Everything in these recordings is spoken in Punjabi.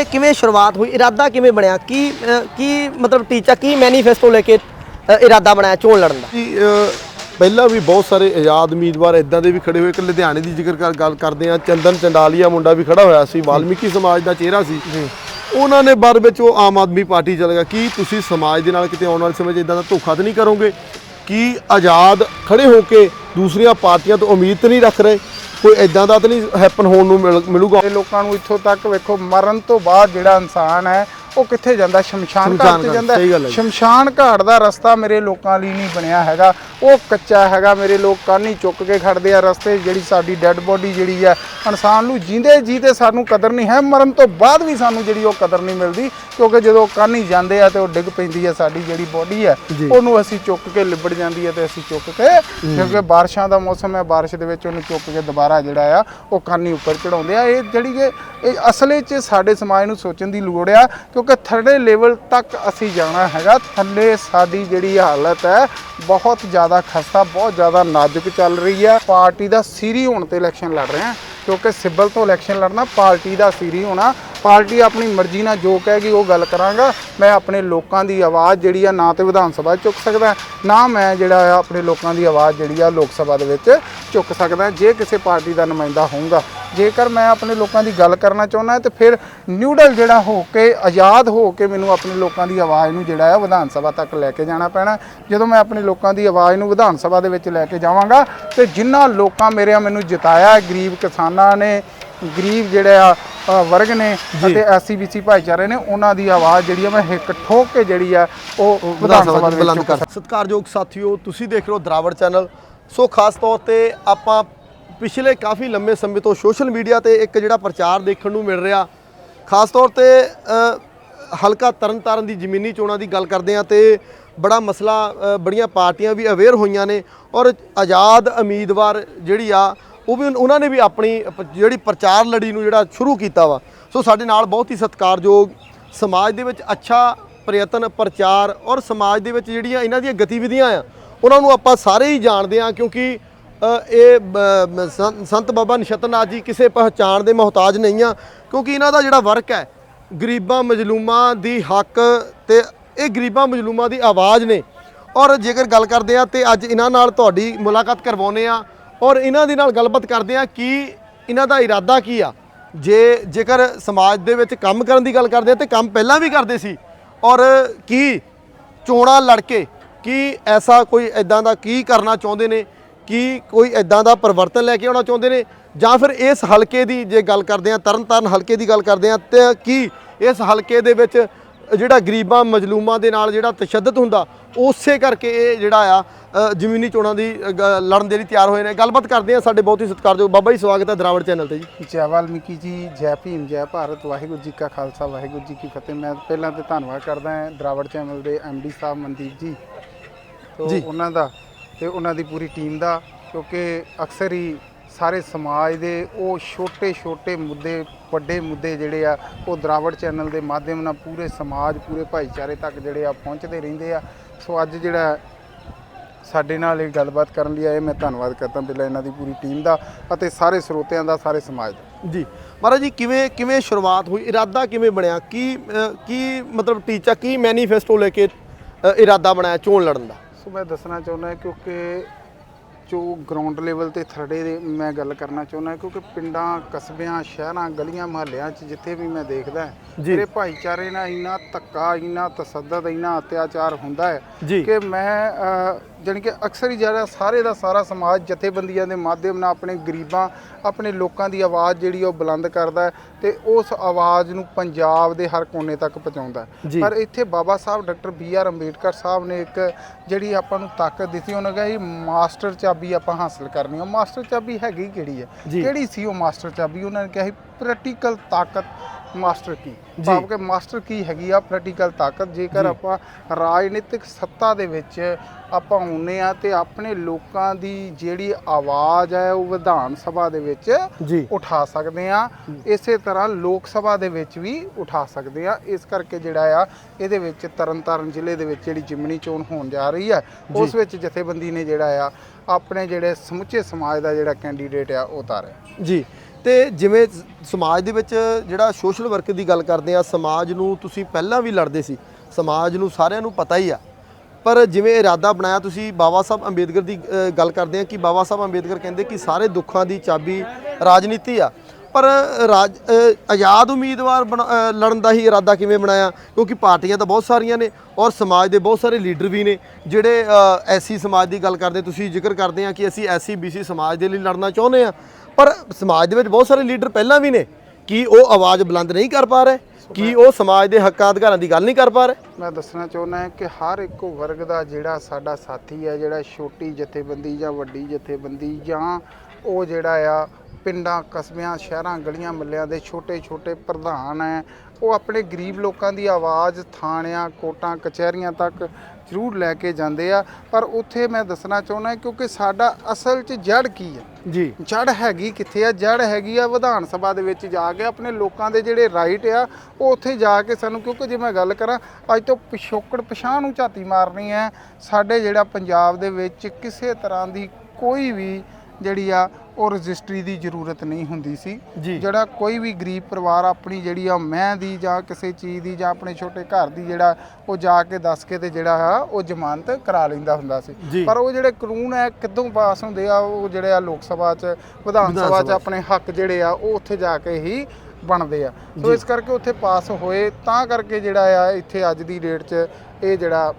ਕਿਵੇਂ ਕਿਵੇਂ ਸ਼ੁਰੂਆਤ ਹੋਈ? ਇਰਾਦਾ ਕਿਵੇਂ ਬਣਿਆ? ਕੀ ਕੀ ਮਤਲਬ ਟੀਚਾ ਕੀ ਮੈਨੀਫੈਸਟੋ ਲੈ ਕੇ ਇਰਾਦਾ ਬਣਾਇਆ ਚੋਣ ਲੜਨ ਦਾ? ਜੀ ਪਹਿਲਾਂ ਵੀ ਬਹੁਤ ਸਾਰੇ ਆਜ਼ਾਦ ਉਮੀਦਵਾਰ ਇਦਾਂ ਦੇ ਵੀ ਖੜੇ ਹੋਏ ਕਿ ਲੁਧਿਆਣੇ ਦੀ ਜ਼ਿਕਰ ਕਰ ਗੱਲ ਕਰਦੇ ਆ ਚੰਦਨ ਚੰਡਾਲੀਆ ਮੁੰਡਾ ਵੀ ਖੜਾ ਹੋਇਆ ਸੀ ਵਾਲਮੀਕੀ ਸਮਾਜ ਦਾ ਚਿਹਰਾ ਸੀ। ਉਹਨਾਂ ਨੇ ਬਾਅਦ ਵਿੱਚ ਉਹ ਆਮ ਆਦਮੀ ਪਾਰਟੀ ਚਲ ਗਿਆ। ਕੀ ਤੁਸੀਂ ਸਮਾਜ ਦੇ ਨਾਲ ਕਿਤੇ ਆਉਣ ਵਾਲੇ ਸਮੇਂ 'ਚ ਇਦਾਂ ਦਾ ਧੋਖਾ ਤਾਂ ਨਹੀਂ ਕਰੋਗੇ? ਕੀ ਆਜ਼ਾਦ ਖੜੇ ਹੋ ਕੇ ਦੂਸਰੀਆਂ ਪਾਰਟੀਆਂ ਤੋਂ ਉਮੀਦ ਤਾਂ ਨਹੀਂ ਰੱਖ ਰਹੇ? ਕੋਈ ਇਦਾਂ ਦਾ ਤਾਂ ਨਹੀਂ ਹੈਪਨ ਹੋਣ ਨੂੰ ਮਿਲ- ਮਿਲੂਗਾ। ਲੋਕਾਂ ਨੂੰ ਇੱਥੋਂ ਤੱਕ ਵੇਖੋ, ਮਰਨ ਤੋਂ ਬਾਅਦ ਜਿਹੜਾ ਇਨਸਾਨ ਹੈ ਉਹ ਕਿੱਥੇ ਜਾਂਦਾ? ਸ਼ਮਸ਼ਾਨ ਘਾਟ ਤੇ ਜਾਂਦਾ। ਸ਼ਮਸ਼ਾਨ ਘਾਟ ਦਾ ਰਸਤਾ ਮੇਰੇ ਲੋਕਾਂ ਲਈ ਨਹੀਂ ਬਣਿਆ ਹੈਗਾ। ਉਹ ਕੱਚਾ ਹੈਗਾ ਮੇਰੇ ਲੋਕ ਕਾਨੀ ਚੁੱਕ ਕੇ ਖੜਦੇ ਆ ਰਸਤੇ ਜਿਹੜੀ ਸਾਡੀ ਡੈੱਡ ਬੋਡੀ ਜਿਹੜੀ ਹੈ ਇਨਸਾਨ ਨੂੰ ਜਿੰਦੇ ਜੀ ਤੇ ਸਾਨੂੰ ਕਦਰ ਨਹੀਂ ਹੈ। ਮਰਨ ਤੋਂ ਬਾਅਦ ਵੀ ਸਾਨੂੰ ਜਿਹੜੀ ਉਹ ਕਦਰ ਨਹੀਂ ਮਿਲਦੀ ਕਿਉਂਕਿ ਜਦੋਂ ਕਾਨੀ ਜਾਂਦੇ ਆ ਤੇ ਉਹ ਡਿੱਗ ਪੈਂਦੀ ਹੈ ਸਾਡੀ ਜਿਹੜੀ ਬੋਡੀ ਹੈ ਉਹਨੂੰ ਅਸੀਂ ਚੁੱਕ ਕੇ ਲਿਬੜ ਜਾਂਦੀ ਹੈ ਤੇ ਅਸੀਂ ਚੁੱਕ ਕੇ ਕਿਉਂਕਿ ਬਾਰਿਸ਼ਾਂ ਦਾ ਮੌਸਮ ਹੈ ਬਾਰਿਸ਼ ਦੇ ਵਿੱਚ ਉਹਨੂੰ ਚੁੱਕ ਕੇ ਦੁਬਾਰਾ ਜਿਹੜਾ ਆ ਉਹ ਕਾਨੀ ਉੱਪਰ ਚੜਾਉਂਦੇ ਆ। ਇਹ ਜਿਹੜੀ ਕਿ ਇਹ ਅਸਲੇ 'ਚ ਸਾਡੇ ਸਮਾਜ ਨੂੰ ਸੋਚਣ ਦੀ ਲੋੜ ਆ ਕਿਉਂਕਿ ਥਰਡੇ ਲੈਵਲ ਤੱਕ ਅਸੀਂ ਜਾਣਾ ਹੈਗਾ। ਥੱਲੇ ਸਾਡੀ ਜਿਹੜੀ ਹਾਲਤ ਹੈ, ਬਹੁਤ ਜ਼ਿਆਦਾ ਖਸਤਾ, ਬਹੁਤ ਜ਼ਿਆਦਾ ਨਾਜ਼ੁਕ ਚੱਲ ਰਹੀ ਹੈ। ਪਾਰਟੀ ਦਾ ਸੀਰੀ ਹੋਣ ਤੇ ਇਲੈਕਸ਼ਨ ਲੜ ਰਹੇ ਹਾਂ, ਕਿਉਂਕਿ ਸਿੱਬਲ ਤੋਂ ਇਲੈਕਸ਼ਨ ਲੜਨਾ, ਪਾਰਟੀ ਦਾ ਸੀਰੀ ਹੋਣਾ ਪਾਰਟੀ ਆਪਣੀ ਮਰਜ਼ੀ ਨਾਲ ਜੋ ਕਹੇਗੀ ਉਹ ਗੱਲ ਕਰਾਂਗਾ। ਮੈਂ ਆਪਣੇ ਲੋਕਾਂ ਦੀ ਆਵਾਜ਼ ਜਿਹੜੀ ਆ ਨਾ ਤੇ ਵਿਧਾਨ ਸਭਾ ਚੁੱਕ ਸਕਦਾ ਨਾ ਮੈਂ ਜਿਹੜਾ ਆ ਆਪਣੇ ਲੋਕਾਂ ਦੀ ਆਵਾਜ਼ ਜਿਹੜੀ ਆ ਲੋਕ ਸਭਾ ਦੇ ਵਿੱਚ ਚੁੱਕ ਸਕਦਾ ਜੇ ਕਿਸੇ ਪਾਰਟੀ ਦਾ ਨੁਮਾਇੰਦਾ ਹੋਊਗਾ, ਜੇਕਰ ਮੈਂ ਆਪਣੇ ਲੋਕਾਂ ਦੀ ਗੱਲ ਕਰਨਾ ਚਾਹੁੰਦਾ ਤੇ ਫਿਰ ਨਿਊਡਲ ਜਿਹੜਾ ਹੋ ਕੇ, ਆਜ਼ਾਦ ਹੋ ਕੇ ਮੈਨੂੰ ਆਪਣੇ ਲੋਕਾਂ ਦੀ ਆਵਾਜ਼ ਨੂੰ ਜਿਹੜਾ ਆ ਵਿਧਾਨ ਸਭਾ ਤੱਕ ਲੈ ਕੇ ਜਾਣਾ ਪੈਣਾ ਜਦੋਂ ਮੈਂ ਆਪਣੇ ਲੋਕਾਂ ਦੀ ਆਵਾਜ਼ ਨੂੰ ਵਿਧਾਨ ਸਭਾ ਦੇ ਵਿੱਚ ਲੈ ਕੇ ਜਾਵਾਂਗਾ ਤੇ ਜਿਨ੍ਹਾਂ ਲੋਕਾਂ ਮੇਰੇ ਮੈਨੂੰ ਜਿਤਾਇਆ ਗਰੀਬ ਕਿਸਾਨਾਂ ਨੇ ਗਰੀਬ ਜਿਹੜੇ ਆ ਅ, ਵਰਗ ਨੇ ਅਤੇ ਐਸਸੀਬੀਸੀ ਭਾਈਚਾਰੇ ਨੇ ਉਹਨਾਂ ਦੀ ਆਵਾਜ਼ ਜਿਹੜੀ ਆ ਮੈਂ ਹਿੱਕ ਠੋਕ ਕੇ ਜਿਹੜੀ ਆ ਉਹ ਵਿਧਾਨ ਸਭਾ ਦੇ ਵਿੱਚ ਬੁਲੰਦ ਕਰ ਸਤਿਕਾਰਯੋਗ ਸਾਥੀਓ ਤੁਸੀਂ ਦੇਖ ਰਹੇ ਹੋ ਦਰਾਵੜ ਚੈਨਲ। ਸੋ ਖਾਸ ਤੌਰ ਤੇ ਆਪਾਂ ਪਿਛਲੇ ਕਾਫੀ ਲੰਮੇ ਸਮੇਂ ਤੋਂ ਸੋਸ਼ਲ ਮੀਡੀਆ ਤੇ ਇੱਕ ਜਿਹੜਾ ਪ੍ਰਚਾਰ ਦੇਖਣ ਨੂੰ ਮਿਲ ਰਿਹਾ ਖਾਸ ਤੌਰ ਤੇ ਅ, ਹਲਕਾ ਤਰਨਤਾਰਨ ਦੀ ਜ਼ਮੀਨੀ ਚੋਣਾਂ ਦੀ ਗੱਲ ਕਰਦੇ ਆ ਤੇ ਬੜਾ ਮਸਲਾ ਅ, ਬੜੀਆਂ ਪਾਰਟੀਆਂ ਵੀ ਅਵੇਅਰ ਹੋਈਆਂ ਨੇ ਔਰ ਆਜ਼ਾਦ ਉਮੀਦਵਾਰ ਜਿਹੜੀ ਆ ਉਹ ਵੀ ਉਹਨਾਂ ਨੇ ਵੀ ਆਪਣੀ ਪ- ਜਿਹੜੀ ਪ੍ਰਚਾਰ ਲੜੀ ਨੂੰ ਜਿਹੜਾ ਸ਼ੁਰੂ ਕੀਤਾ ਵਾ। ਸੋ ਸਾਡੇ ਨਾਲ ਬਹੁਤ ਹੀ ਸਤਿਕਾਰਯੋਗ ਸਮਾਜ ਦੇ ਵਿੱਚ ਅੱਛਾ ਪ੍ਰਯਤਨ ਪ੍ਰਚਾਰ ਔਰ ਸਮਾਜ ਦੇ ਵਿੱਚ ਜਿਹੜੀਆਂ ਇਹਨਾਂ ਦੀਆਂ ਗਤੀਵਿਧੀਆਂ ਆ ਉਹਨਾਂ ਨੂੰ ਆਪਾਂ ਸਾਰੇ ਹੀ ਜਾਣਦੇ ਹਾਂ ਕਿਉਂਕਿ ਅ, ਇਹ ਬ- ਮ- ਸੰ- ਸੰਤ ਬਾਬਾ ਨਿਸ਼ਤਨਾਥ ਜੀ ਕਿਸੇ ਪਹਿਚਾਣ ਦੇ ਮੁਹਤਾਜ ਨਹੀਂ ਆ ਕਿਉਂਕਿ ਇਹਨਾਂ ਦਾ ਜਿਹੜਾ ਵਰਕ ਹੈ ਗਰੀਬਾਂ ਮਜਲੂਮਾਂ ਦੀ ਹੱਕ ਤੇ ਇਹ ਗਰੀਬਾਂ ਮਜਲੂਮਾਂ ਦੀ ਆਵਾਜ਼ ਨੇ। ਔਰ ਜੇਕਰ ਗੱਲ ਕਰਦੇ ਆ ਤੇ ਅੱਜ ਇਹਨਾਂ ਨਾਲ ਤੁਹਾਡੀ ਮੁਲਾਕਾਤ ਕਰਵਾਉਨੇ ਆ ਔਰ ਇਹਨਾਂ ਦੇ ਨਾਲ ਗੱਲਬਾਤ ਕਰਦੇ ਆ ਕਿ ਇਹਨਾਂ ਦਾ ਇਰਾਦਾ ਕੀ ਆ। ਜੇ ਜੇਕਰ ਸਮਾਜ ਦੇ ਵਿੱਚ ਕੰਮ ਕਰਨ ਦੀ ਗੱਲ ਕਰਦੇ ਆ ਤੇ ਕੰਮ ਪਹਿਲਾਂ ਵੀ ਕਰਦੇ ਸੀ। ਔਰ ਕੀ ਚੋਣਾਂ ਲੜ ਕੇ ਕੀ ਐਸਾ ਕੋਈ ਐਦਾਂ ਦਾ ਕੀ ਕਰਨਾ ਚਾਹੁੰਦੇ ਨੇ, ਕੀ ਕੋਈ ਐਦਾਂ ਦਾ ਪਰਿਵਰਤਨ ਲੈ ਕੇ ਆਉਣਾ ਚਾਹੁੰਦੇ ਨੇ, ਜਾਂ ਫਿਰ ਇਸ ਹਲਕੇ ਦੀ ਜੇ ਗੱਲ ਕਰਦੇ ਆ ਤਰਨਤਾਰਨ ਹਲਕੇ ਦੀ ਗੱਲ ਕਰਦੇ ਆ ਤੇ ਕੀ ਇਸ ਹਲਕੇ ਦੇ ਵਿੱਚ ਜਿਹੜਾ ਗਰੀਬਾਂ ਮਜਲੂਮਾਂ ਦੇ ਨਾਲ ਜਿਹੜਾ ਤਸ਼ੱਦਦ ਹੁੰਦਾ ਉਸੇ ਕਰਕੇ ਇਹ ਜਿਹੜਾ ਆ ਜ਼ਮੀਨੀ ਚੋਣਾਂ ਦੀ ਲੜਨ ਦੇ ਲਈ ਤਿਆਰ ਹੋਏ ਨੇ। ਗੱਲਬਾਤ ਕਰਦੇ ਆ ਸਾਡੇ ਬਹੁਤ ਹੀ ਸਤਿਕਾਰਯੋਗ ਬਾਬਾ ਜੀ ਸਵਾਗਤ ਹੈ ਦਰਾਵੜ ਚੈਨਲ ਤੇ ਜੀ। ਜੈ ਵਾਲਮੀਕੀ ਜੀ ਜੈ ਭੀਮ ਜੈ ਭਾਰਤ ਵਾਹਿਗੁਰੂ ਜੀ ਕਾ ਖਾਲਸਾ ਵਾਹਿਗੁਰੂ ਜੀ ਕੀ ਫਤਿਹ। ਮੈਂ ਪਹਿਲਾਂ ਤੇ ਧੰਨਵਾਦ ਕਰਦਾ ਹਾਂ ਦਰਾਵੜ ਚੈਨਲ ਦੇ ਡੀ ਸਾਹਿਬ ਮਨਦੀਪ ਜੀ। ਤੋਂ। ਉਹਨਾਂ ਦਾ ਤੇ ਉਹਨਾਂ ਦੀ ਪੂਰੀ ਟੀਮ ਦਾ ਕਿਉਂਕਿ ਅਕਸਰ ਹੀ ਸਾਰੇ ਸਮਾਜ ਦੇ ਉਹ ਛੋਟੇ ਛੋਟੇ ਮੁੱਦੇ ਵੱਡੇ ਮੁੱਦੇ ਜਿਹੜੇ ਆ ਉਹ ਦਰਾਵੜ ਚੈਨਲ ਦੇ ਮਾਧਿਅਮ ਨਾਲ ਪੂਰੇ ਸਮਾਜ ਪੂਰੇ ਭਾਈਚਾਰੇ ਤੱਕ ਜਿਹੜੇ ਆ ਪਹੁੰਚਦੇ ਰਹਿੰਦੇ ਆ। ਸੋ ਅੱਜ ਜਿਹੜਾ ਸਾਡੇ ਨਾਲ ਇਹ ਗੱਲਬਾਤ ਕਰਨ ਲਈ ਆਏ ਮੈਂ ਧੰਨਵਾਦ ਕਰਦਾ ਪਹਿਲਾਂ ਇਹਨਾਂ ਦੀ ਪੂਰੀ ਟੀਮ ਦਾ ਅਤੇ ਸਾਰੇ ਸਰੋਤਿਆਂ ਦਾ ਸਾਰੇ ਸਮਾਜ ਦਾ। ਜੀ। ਮਹਾਰਾਜ ਜੀ ਕਿਵੇਂ ਕਿਵੇਂ ਸ਼ੁਰੂਆਤ ਹੋਈ? ਇਰਾਦਾ ਕਿਵੇਂ ਬਣਿਆ? ਕੀ ਕੀ ਮਤਲਬ ਟੀਚਾ ਕੀ ਮੈਨੀਫੈਸਟੋ ਲੈ ਕੇ ਇਰਾਦਾ ਬਣਾਇਆ ਚੋਣ ਲੜਨ ਦਾ? ਸੋ ਮੈਂ ਦੱਸਣਾ ਚਾਹੁੰਦਾ ਕਿਉਂਕਿ ਜੋ ਗਰਾਊਂਡ ਲੈਵਲ ਤੇ ਥਰਡੇ ਦੇ ਮੈਂ ਗੱਲ ਕਰਨਾ ਚਾਹੁੰਦਾ ਕਿਉਂਕਿ ਪਿੰਡਾਂ ਕਸਬਿਆਂ ਸ਼ਹਿਰਾਂ ਗਲੀਆਂ ਮੁਹੱਲਿਆਂ 'ਚ ਜਿੱਥੇ ਵੀ ਮੈਂ ਦੇਖਦਾ। ਮੇਰੇ ਭਾਈਚਾਰੇ ਨਾਲ ਇੰਨਾ ਧੱਕਾ ਇੰਨਾ ਤਸੱਦਦ ਇੰਨਾ ਅਤਿਆਚਾਰ ਹੁੰਦਾ ਹੈ। ਕਿ ਮੈਂ ਜਾਣੀ ਕਿ ਅਕਸਰ ਹੀ ਜਿਹੜਾ ਸਾਰੇ ਦਾ ਸਾਰਾ ਸਮਾਜ ਜਥੇਬੰਦੀਆਂ ਦੇ ਮਾਧਿਅਮ ਨਾਲ ਆਪਣੇ ਗਰੀਬਾਂ ਆਪਣੇ ਲੋਕਾਂ ਦੀ ਆਵਾਜ਼ ਜਿਹੜੀ ਉਹ ਬੁਲੰਦ ਕਰਦਾ ਹੈ ਤੇ ਉਸ ਆਵਾਜ਼ ਨੂੰ ਪੰਜਾਬ ਦੇ ਹਰ ਕੋਨੇ ਤੱਕ ਪਹੁੰਚਾਉਂਦਾ ਹੈ। ਪਰ ਇੱਥੇ Baba Sahib doctor B R Ambedkar ਸਾਹਿਬ ਨੇ ਇੱਕ ਜਿਹੜੀ ਆਪਾਂ ਨੂੰ ਤਾਕਤ ਦਿੱਤੀ ਉਹਨਾਂ ਕਿਹਾ ਮਾਸਟਰ ਚਾਬੀ ਆਪਾਂ ਹਾਸਲ ਕਰਨੀ ਹੈ ਉਹ ਮਾਸਟਰ ਚਾਬੀ ਹੈਗੀ ਕਿਹੜੀ ਹੈ ਜੀ। ਕਿਹੜੀ ਸੀ ਉਹ ਮਾਸਟਰ ਚਾਬੀ ਉਹਨਾਂ ਨੇ ਕਿਹਾ ਪ੍ਰੈਕਟੀਕਲ ਤਾਕਤ ਮਾਸਟਰ ਕੀ? ਭਾਵ ਕਿ ਮਾਸਟਰ ਕੀ ਹੈਗੀ ਆ ਪ੍ਰੈਕਟੀਕਲ ਤਾਕਤ? ਜੇਕਰ ਆਪਾਂ ਰਾਜਨੀਤਿਕ ਸੱਤਾ ਦੇ ਵਿੱਚ ਆਪਾਂ ਆਉਨੇ ਆ ਤੇ ਆਪਣੇ ਲੋਕਾਂ ਦੀ ਜਿਹੜੀ ਆਵਾਜ਼ ਹੈ ਉਹ ਵਿਧਾਨ ਸਭਾ ਦੇ ਵਿੱਚ। ਉਠਾ ਸਕਦੇ ਆ। ਇਸੇ ਤਰ੍ਹਾਂ ਲੋਕ ਸਭਾ ਦੇ ਵਿੱਚ ਵੀ ਉਠਾ ਸਕਦੇ ਆ। ਇਸ ਕਰਕੇ ਜਿਹੜਾ ਆ ਇਹਦੇ ਵਿੱਚ ਤਰਨਤਾਰਨ ਜ਼ਿਲ੍ਹੇ ਦੇ ਵਿੱਚ ਜਿਹੜੀ ਜਿਮਣੀ ਚੋਣ ਹੋਣ ਜਾ ਰਹੀ ਹੈ ਉਸ ਵਿੱਚ ਜਥੇਬੰਦੀ ਨੇ ਜਿਹੜਾ ਆ ਆਪਣੇ ਜਿਹੜੇ ਸਮੁੱਚੇ ਸਮਾਜ ਦਾ ਜਿਹੜਾ ਕੈਂਡੀਡੇਟ ਆ ਉਹ ਉਤਾਰਿਆ। ਜੀ। ਤੇ ਜਿਵੇਂ ਸਮਾਜ ਦੇ ਵਿੱਚ ਜਿਹੜਾ ਸੋਸ਼ਲ ਵਰਕ ਦੀ ਗੱਲ ਕਰਦੇ ਆ, ਸਮਾਜ ਨੂੰ ਤੁਸੀਂ ਪਹਿਲਾਂ ਵੀ ਲੜਦੇ ਸੀ, ਸਮਾਜ ਨੂੰ ਸਾਰਿਆਂ ਨੂੰ ਪਤਾ ਹੀ ਆ। ਪਰ ਜਿਵੇਂ ਇਰਾਦਾ ਬਣਾਇਆ, ਤੁਸੀਂ ਬਾਬਾ ਸਾਹਿਬ ਅੰਬੇਦਕਰ ਦੀ ਗੱਲ ਕਰਦੇ ਆ ਕਿ ਬਾਬਾ ਸਾਹਿਬ ਅੰਬੇਦਕਰ ਕਹਿੰਦੇ ਕਿ ਸਾਰੇ ਦੁੱਖਾਂ ਦੀ ਚਾਬੀ ਰਾਜਨੀਤੀ ਆ। ਪਰ ਰਾਜ ਆਜ਼ਾਦ ਉਮੀਦਵਾਰ ਬਣਾ- ਲੜਨ ਦਾ ਹੀ ਇਰਾਦਾ ਕਿਵੇਂ ਬਣਾਇਆ? ਕਿਉਂਕਿ ਪਾਰਟੀਆਂ ਤਾਂ ਬਹੁਤ ਸਾਰੀਆਂ ਨੇ ਔਰ ਸਮਾਜ ਦੇ ਬਹੁਤ ਸਾਰੇ ਲੀਡਰ ਵੀ ਨੇ, ਜਿਹੜੇ ਐਸੀ ਸਮਾਜ ਦੀ ਗੱਲ ਕਰਦੇ, ਤੁਸੀਂ ਜ਼ਿਕਰ ਕਰਦੇ ਆ ਕਿ ਅਸੀਂ ਐਸੀ ਬੀਸੀ ਸਮਾਜ ਦੇ ਲਈ ਲੜਨਾ ਚਾਹੁੰਦੇ ਆ। ਪਰ ਸਮਾਜ ਦੇ ਵਿੱਚ ਬਹੁਤ ਸਾਰੇ ਲੀਡਰ ਪਹਿਲਾਂ ਵੀ ਨੇ ਕੀ ਉਹ ਆਵਾਜ਼ ਬੁਲੰਦ ਨਹੀਂ ਕਰ ਪਾ ਰਹੇ? ਕੀ ਉਹ ਸਮਾਜ ਦੇ ਹੱਕਾਂ ਅਧਿਕਾਰਾਂ ਦੀ ਗੱਲ ਨਹੀਂ ਕਰ ਪਾ ਰਹੇ? ਮੈਂ ਦੱਸਣਾ ਚਾਹੁੰਦਾ ਕਿ ਹਰ ਇੱਕ ਵਰਗ ਦਾ ਜਿਹੜਾ ਸਾਡਾ ਸਾਥੀ ਹੈ ਜਿਹੜਾ ਛੋਟੀ ਜਥੇਬੰਦੀ ਜਾਂ ਵੱਡੀ ਜਥੇਬੰਦੀ ਜਾਂ ਉਹ ਜਿਹੜਾ ਆ ਪਿੰਡਾਂ ਕਸਬਿਆਂ ਸ਼ਹਿਰਾਂ ਗਲੀਆਂ ਮੱਲਿਆਂ ਦੇ ਛੋਟੇ ਛੋਟੇ ਪ੍ਰਧਾਨ ਹੈ ਉਹ ਆਪਣੇ ਗਰੀਬ ਲੋਕਾਂ ਦੀ ਆਵਾਜ਼ ਥਾਣਿਆਂ ਕੋਟਾਂ ਕਚਹਿਰੀਆਂ ਤੱਕ ਜ਼ਰੂਰ ਲੈ ਕੇ ਜਾਂਦੇ ਆ। ਪਰ ਉੱਥੇ ਮੈਂ ਦੱਸਣਾ ਚਾਹੁੰਦਾ ਕਿਉਂਕਿ ਸਾਡਾ ਅਸਲ 'ਚ ਜੜ ਕੀ ਹੈ ਜੀ। ਜੜ ਹੈਗੀ ਕਿੱਥੇ ਆ? ਜੜ ਹੈਗੀ ਆ ਵਿਧਾਨ ਸਭਾ ਦੇ ਵਿੱਚ ਜਾ ਕੇ ਆਪਣੇ ਲੋਕਾਂ ਦੇ ਜਿਹੜੇ ਰਾਈਟ ਆ ਉਹ ਉੱਥੇ ਜਾ ਕੇ ਸਾਨੂੰ ਕਿਉਂਕਿ ਜੇ ਮੈਂ ਗੱਲ ਕਰਾਂ ਅੱਜ ਤੋਂ ਪਿਛੋਕੜ ਪਛਾਣ ਨੂੰ ਝਾਤੀ ਮਾਰਨੀ ਹੈ। ਸਾਡੇ ਜਿਹੜਾ ਪੰਜਾਬ ਦੇ ਵਿੱਚ ਕਿਸੇ ਤਰ੍ਹਾਂ ਦੀ ਕੋਈ ਵੀ ਜਿਹੜੀ ਆ ਉਹ ਰਜਿਸਟਰੀ ਦੀ ਜ਼ਰੂਰਤ ਨਹੀਂ ਹੁੰਦੀ ਸੀ ਜੀ। ਜਿਹੜਾ ਕੋਈ ਵੀ ਗਰੀਬ ਪਰਿਵਾਰ ਆਪਣੀ ਜਿਹੜੀ ਆ ਮੈਂ ਦੀ ਜਾਂ ਕਿਸੇ ਚੀਜ਼ ਦੀ ਜਾਂ ਆਪਣੇ ਛੋਟੇ ਘਰ ਦੀ ਜਿਹੜਾ ਉਹ ਜਾ ਕੇ ਦੱਸ ਕੇ ਤੇ ਜਿਹੜਾ ਆ ਉਹ ਜ਼ਮਾਨਤ ਕਰਾ ਲੈਂਦਾ ਹੁੰਦਾ ਜੀ। ਸੀ ਪਰ ਉਹ ਜਿਹੜੇ ਕਾਨੂੰਨ ਹੈ ਕਿੱਦੋਂ ਪਾਸ ਹੁੰਦੇ ਆ ਉਹ ਜਿਹੜੇ ਆ ਲੋਕ ਸਭਾ 'ਚ ਵਿਧਾਨ ਵਿਧਾਨ ਸਭਾ 'ਚ ਸਭਾ 'ਚ। ਆਪਣੇ ਹੱਕ ਜਿਹੜੇ ਆ ਉਹ ਉੱਥੇ ਜਾ ਕੇ ਹੀ ਬਣਦੇ ਆ ਸੋ ਇਸ ਕਰਕੇ ਉੱਥੇ ਪਾਸ ਹੋਏ ਤਾਂ ਕਰਕੇ ਜਿਹੜਾ ਆ ਇੱਥੇ ਅੱਜ ਦੀ ਡੇਟ 'ਚ ਇਹ ਜਿਹੜਾ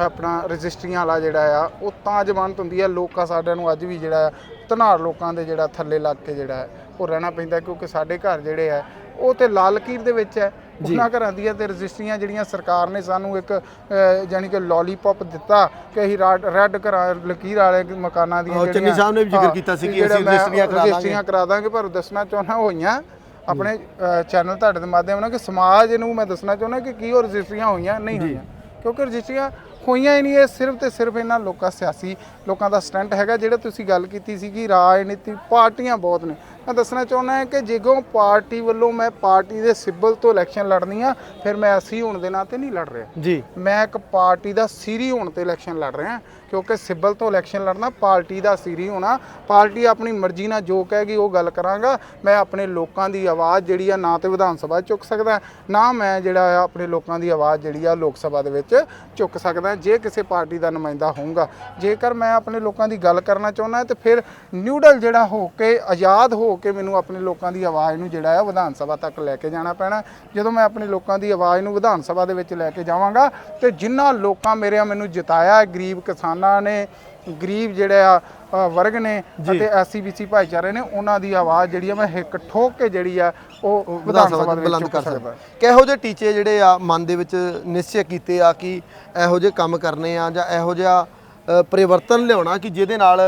ਆਪਣਾ ਰਜਿਸਟਰੀਆਂ ਵਾਲਾ ਜਿਹੜਾ ਆ ਉਹ ਤਾਂ ਜ਼ਮਾਨਤ ਹੁੰਦੀ ਆ ਲੋਕਾਂ ਸਾਡਿਆਂ ਨੂੰ ਅੱਜ ਵੀ ਜਿਹੜਾ ਆ ਧਨਾਰ ਲੋਕਾਂ ਦੇ ਜਿਹੜਾ ਥੱਲੇ ਲੱਗ ਕੇ ਜਿਹੜਾ ਉਹ ਰਹਿਣਾ ਪੈਂਦਾ ਕਿਉਂਕਿ ਸਾਡੇ ਘਰ ਜਿਹੜੇ ਆ ਉਹ ਤੇ ਲਾਲ ਲਕੀਰ ਦੇ ਵਿੱਚ ਹੈ। ਉਹਨਾਂ ਘਰਾਂ ਦੀਆਂ ਤੇ ਰਜਿਸਟਰੀਆਂ ਜਿਹੜੀਆਂ ਸਰਕਾਰ ਨੇ ਸਾਨੂੰ ਇੱਕ ਜਾਣੀ ਕਿ ਲੋਲੀਪੌਪ ਦਿੱਤਾ ਕਿ ਅਸੀਂ ਰੈੱਡ ਘਰਾਂ ਲਕੀਰ ਵਾਲੇ ਮਕਾਨਾਂ ਦੀਆਂ ਹਾਂ, ਚੰਨੀ ਸਾਹਿਬ ਨੇ ਵੀ ਜ਼ਿਕਰ ਕੀਤਾ ਸੀ ਕਿ ਅਸੀਂ ਰਜਿਸਟਰੀਆਂ ਕਰਾ ਦਾਂਗੇ। ਰਜਿਸਟਰੀਆਂ ਕਰਾ ਦਾਂਗੇ ਪਰ ਦੱਸਣਾ ਚਾਹੁੰਦਾ ਹੋਈਆਂ। ਆਪਣੇ ਚੈਨਲ ਤੁਹਾਡੇ ਦੇ ਮਾਧਿਅਮ ਨਾਲ ਕਿ ਸਮਾਜ ਨੂੰ ਮੈਂ ਦੱਸਣਾ ਚਾਹੁੰਦਾ ਕਿ ਕੀ ਉਹ ਰਜਿਸਟਰੀਆਂ ਹੋਈਆਂ ਨਹੀਂ ਹੋਈਆਂ। ਕਿਉਂਕਿ ਰਜਿਸਟਰੀਆਂ ਹੋਈਆਂ ਹੀ ਨਹੀਂ, ਇਹ ਸਿਰਫ ਤੇ ਸਿਰਫ ਇਹਨਾਂ ਲੋਕਾਂ ਸਿਆਸੀ ਲੋਕਾਂ ਦਾ ਸਟੰਟ ਹੈਗਾ, ਜਿਹੜਾ ਤੁਸੀਂ ਗੱਲ ਕੀਤੀ ਸੀ ਕਿ ਰਾਜਨੀਤੀ ਪਾਰਟੀਆਂ ਬਹੁਤ ਨੇ। ਮੈਂ ਦੱਸਣਾ ਚਾਹੁੰਦਾ ਹਾਂ ਕਿ ਜੇਗੋਂ ਪਾਰਟੀ ਵੱਲੋਂ ਮੈਂ ਪਾਰਟੀ ਦੇ ਸਿੱਬਲ ਤੋਂ ਇਲੈਕਸ਼ਨ ਲੜਨੀ ਆ ਫਿਰ ਮੈਂ ਅਸੀਂ ਹੋਣ ਦੇ ਨਾਤੇ ਨਹੀਂ ਲੜ ਰਿਹਾ। ਜੀ। ਮੈਂ ਇੱਕ ਪਾਰਟੀ ਦਾ ਸੀਰੀ ਹੋਣ ਤੇ ਇਲੈਕਸ਼ਨ ਲੜ ਰਿਹਾ ਕਿਉਂਕਿ ਸਿੱਬਲ ਤੋਂ ਇਲੈਕਸ਼ਨ ਲੜਨਾ ਪਾਰਟੀ ਦਾ ਸੀਰੀ ਹੋਣਾ ਪਾਰਟੀ ਆਪਣੀ ਮਰਜ਼ੀ ਨਾਲ ਜੋ ਕਹੇਗੀ ਉਹ ਗੱਲ ਕਰਾਂਗਾ। ਮੈਂ ਆਪਣੇ ਲੋਕਾਂ ਦੀ ਆਵਾਜ਼ ਜਿਹੜੀ ਆ ਨਾ ਤੇ ਵਿਧਾਨ ਸਭਾ ਚੁੱਕ ਸਕਦਾ ਨਾ ਮੈਂ ਜਿਹੜਾ ਆ ਆਪਣੇ ਲੋਕਾਂ ਦੀ ਆਵਾਜ਼ ਜਿਹੜੀ ਆ ਲੋਕ ਸਭਾ ਦੇ ਵਿੱਚ ਚੁੱਕ ਸਕਦਾ। ਜੇ ਕਿਸੇ ਪਾਰਟੀ ਦਾ ਨੁਮਾਇੰਦਾ ਹੋਊਗਾ ਜੇਕਰ ਮੈਂ ਆਪਣੇ ਲੋਕਾਂ ਦੀ ਗੱਲ ਕਰਨਾ ਚਾਹੁੰਦਾ ਤੇ ਫਿਰ ਨਿਊਡਲ ਜਿਹੜਾ ਹੋ ਕੇ ਆਜ਼ਾਦ ਹੋ ਕੇ ਮੈਨੂੰ ਆਪਣੇ ਲੋਕਾਂ ਦੀ ਆਵਾਜ਼ ਨੂੰ ਜਿਹੜਾ ਆ ਵਿਧਾਨ ਸਭਾ ਤੱਕ ਲੈ ਕੇ ਜਾਣਾ ਪੈਣਾ ਜਦੋਂ ਮੈਂ ਆਪਣੇ ਲੋਕਾਂ ਦੀ ਆਵਾਜ਼ ਨੂੰ ਵਿਧਾਨ ਸਭਾ ਦੇ ਵਿੱਚ ਲੈ ਕੇ ਜਾਵਾਂਗਾ ਤੇ ਜਿਨ੍ਹਾਂ ਲੋਕਾਂ ਮੇਰੇ ਮੈਨੂੰ ਜਿਤਾਇਆ ਹੈ, ਗਰੀਬ ਕਿਸਾਨਾਂ ਨੇ ਗਰੀਬ ਜਿਹੜੇ ਆ ਵਰਗ ਨੇ ਅਤੇ ਐਸਸੀਬੀਸੀ ਭਾਈਚਾਰੇ ਨੇ ਉਹਨਾਂ ਦੀ ਆਵਾਜ਼ ਜਿਹੜੀ ਆ ਮੈਂ ਹਿੱਕ ਠੋਕ ਕੇ ਜਿਹੜੀ ਆ ਉਹ ਵਿਧਾਨ ਸਭਾ ਦੇ ਵਿੱਚ ਬੁਲੰਦ ਕਰ ਸਕਦਾ। ਕਿਹੋ ਜਿਹੇ ਟੀਚੇ ਜਿਹੜੇ ਆ ਮਨ ਦੇ ਵਿੱਚ ਨਿਸ਼ਚੈ ਕੀਤੇ ਆ ਕਿ ਇਹੋ ਜਿਹੇ ਕੰਮ ਕਰਨੇ ਆ ਜਾਂ ਇਹੋ ਜਿਹਾ ਪਰਿਵਰਤਨ ਲਿਆਉਣਾ ਕਿ ਜਿਹਦੇ ਨਾਲ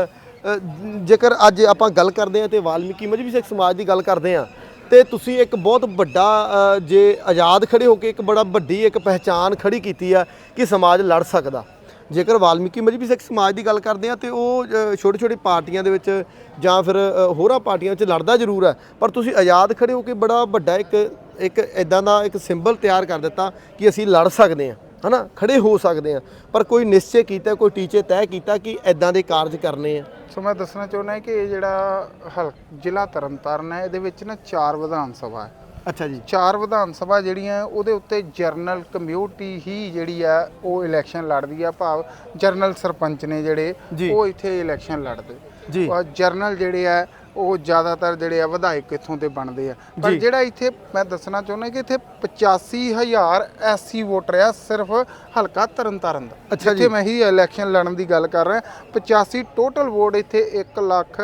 ਜੇਕਰ ਅੱਜ ਆਪਾਂ ਗੱਲ ਕਰਦੇ ਆ ਤੇ ਵਾਲਮੀਕੀ ਮਜਬੀ ਸਿੱਖ ਸਮਾਜ ਦੀ ਗੱਲ ਕਰਦੇ ਆ ਤੇ ਤੁਸੀਂ ਇੱਕ ਬਹੁਤ ਵੱਡਾ ਜੇ ਆਜ਼ਾਦ ਖੜੇ ਹੋ ਕੇ ਇੱਕ ਬੜਾ ਵੱਡੀ ਇੱਕ ਪਹਿਚਾਨ ਖੜੀ ਕੀਤੀ ਆ ਕਿ ਸਮਾਜ ਲੜ ਸਕਦਾ। ਜੇਕਰ ਵਾਲਮੀਕੀ ਮਜਬੀ ਸਿੱਖ ਸਮਾਜ ਦੀ ਗੱਲ ਕਰਦੇ ਆ ਤੇ ਉਹ ਛੋਟੇ ਛੋਟੇ ਪਾਰਟੀਆਂ ਦੇ ਵਿੱਚ ਜਾਂ ਫਿਰ ਹੋਰਾਂ ਪਾਰਟੀਆਂ ਵਿੱਚ ਲੜਦਾ ਜ਼ਰੂਰ ਹੈ, ਪਰ ਤੁਸੀਂ ਆਜ਼ਾਦ ਖੜੇ ਹੋ ਕੇ ਬੜਾ ਵੱਡਾ ਇੱਕ ਇੱਕ ਇਦਾਂ ਦਾ ਇੱਕ ਸਿੰਬਲ ਤਿਆਰ ਕਰ ਦਿੱਤਾ ਕਿ ਅਸੀਂ ਲੜ ਸਕਦੇ ਹਾਂ। ਹਨਾ ਖੜੇ ਹੋ ਸਕਦੇ ਹਾਂ ਪਰ ਕੋਈ ਨਿਸ਼ਚੈ ਕੀਤਾ ਕੋਈ ਟੀਚੇ ਤੈਅ ਕੀਤਾ ਕਿ ਇਦਾਂ ਦੇ ਕਾਰਜ ਕਰਨੇ ਆ। ਸੋ ਮੈਂ ਦੱਸਣਾ ਚਾਹੁੰਦਾ ਕਿ ਇਹ ਜਿਹੜਾ ਹਲ ਜ਼ਿਲ੍ਹਾ ਤਰਨਤਾਰਨ ਹੈ ਇਹਦੇ ਵਿੱਚ ਨਾ ਚਾਰ ਵਿਧਾਨ ਸਭਾ ਹੈ। ਅੱਛਾ ਜੀ। ਚਾਰ ਵਿਧਾਨ ਸਭਾ ਜਿਹੜੀਆਂ ਉਹਦੇ ਉੱਤੇ ਜਰਨਲ ਕਮਿਊਨਿਟੀ ਹੀ ਜਿਹੜੀ ਆ ਉਹ ਇਲੈਕਸ਼ਨ ਲੜਦੀ ਆ। ਭਾਵ ਜਰਨਲ ਸਰਪੰਚ ਨੇ ਜਿਹੜੇ। ਉਹ ਇੱਥੇ ਇਲੈਕਸ਼ਨ ਲੜਦੇ। ਜੀ। ਜਰਨਲ ਜਿਹੜੇ ਆ ਉਹ ਜ਼ਿਆਦਾਤਰ ਜਿਹੜੇ ਆ ਵਿਧਾਇਕ ਇੱਥੋਂ ਦੇ ਬਣਦੇ ਆ ਪਰ ਜੀ। ਜਿਹੜਾ ਇੱਥੇ ਮੈਂ ਦੱਸਣਾ ਚਾਹੁੰਦਾ ਕਿ ਇੱਥੇ 85000 ਐਸਸੀ ਵੋਟਰ ਆ ਸਿਰਫ ਹਲਕਾ ਤਰਨਤਾਰਨ ਦਾ ਅੱਛਾ ਜੀ। ਜਿੱਥੇ ਮੈਂ ਹੀ ਇਲੈਕਸ਼ਨ ਲੜਨ ਦੀ ਗੱਲ ਕਰ ਰਿਹਾ 85 ਟੋਟਲ ਵੋਟ ਇੱਥੇ 1 ਲੱਖ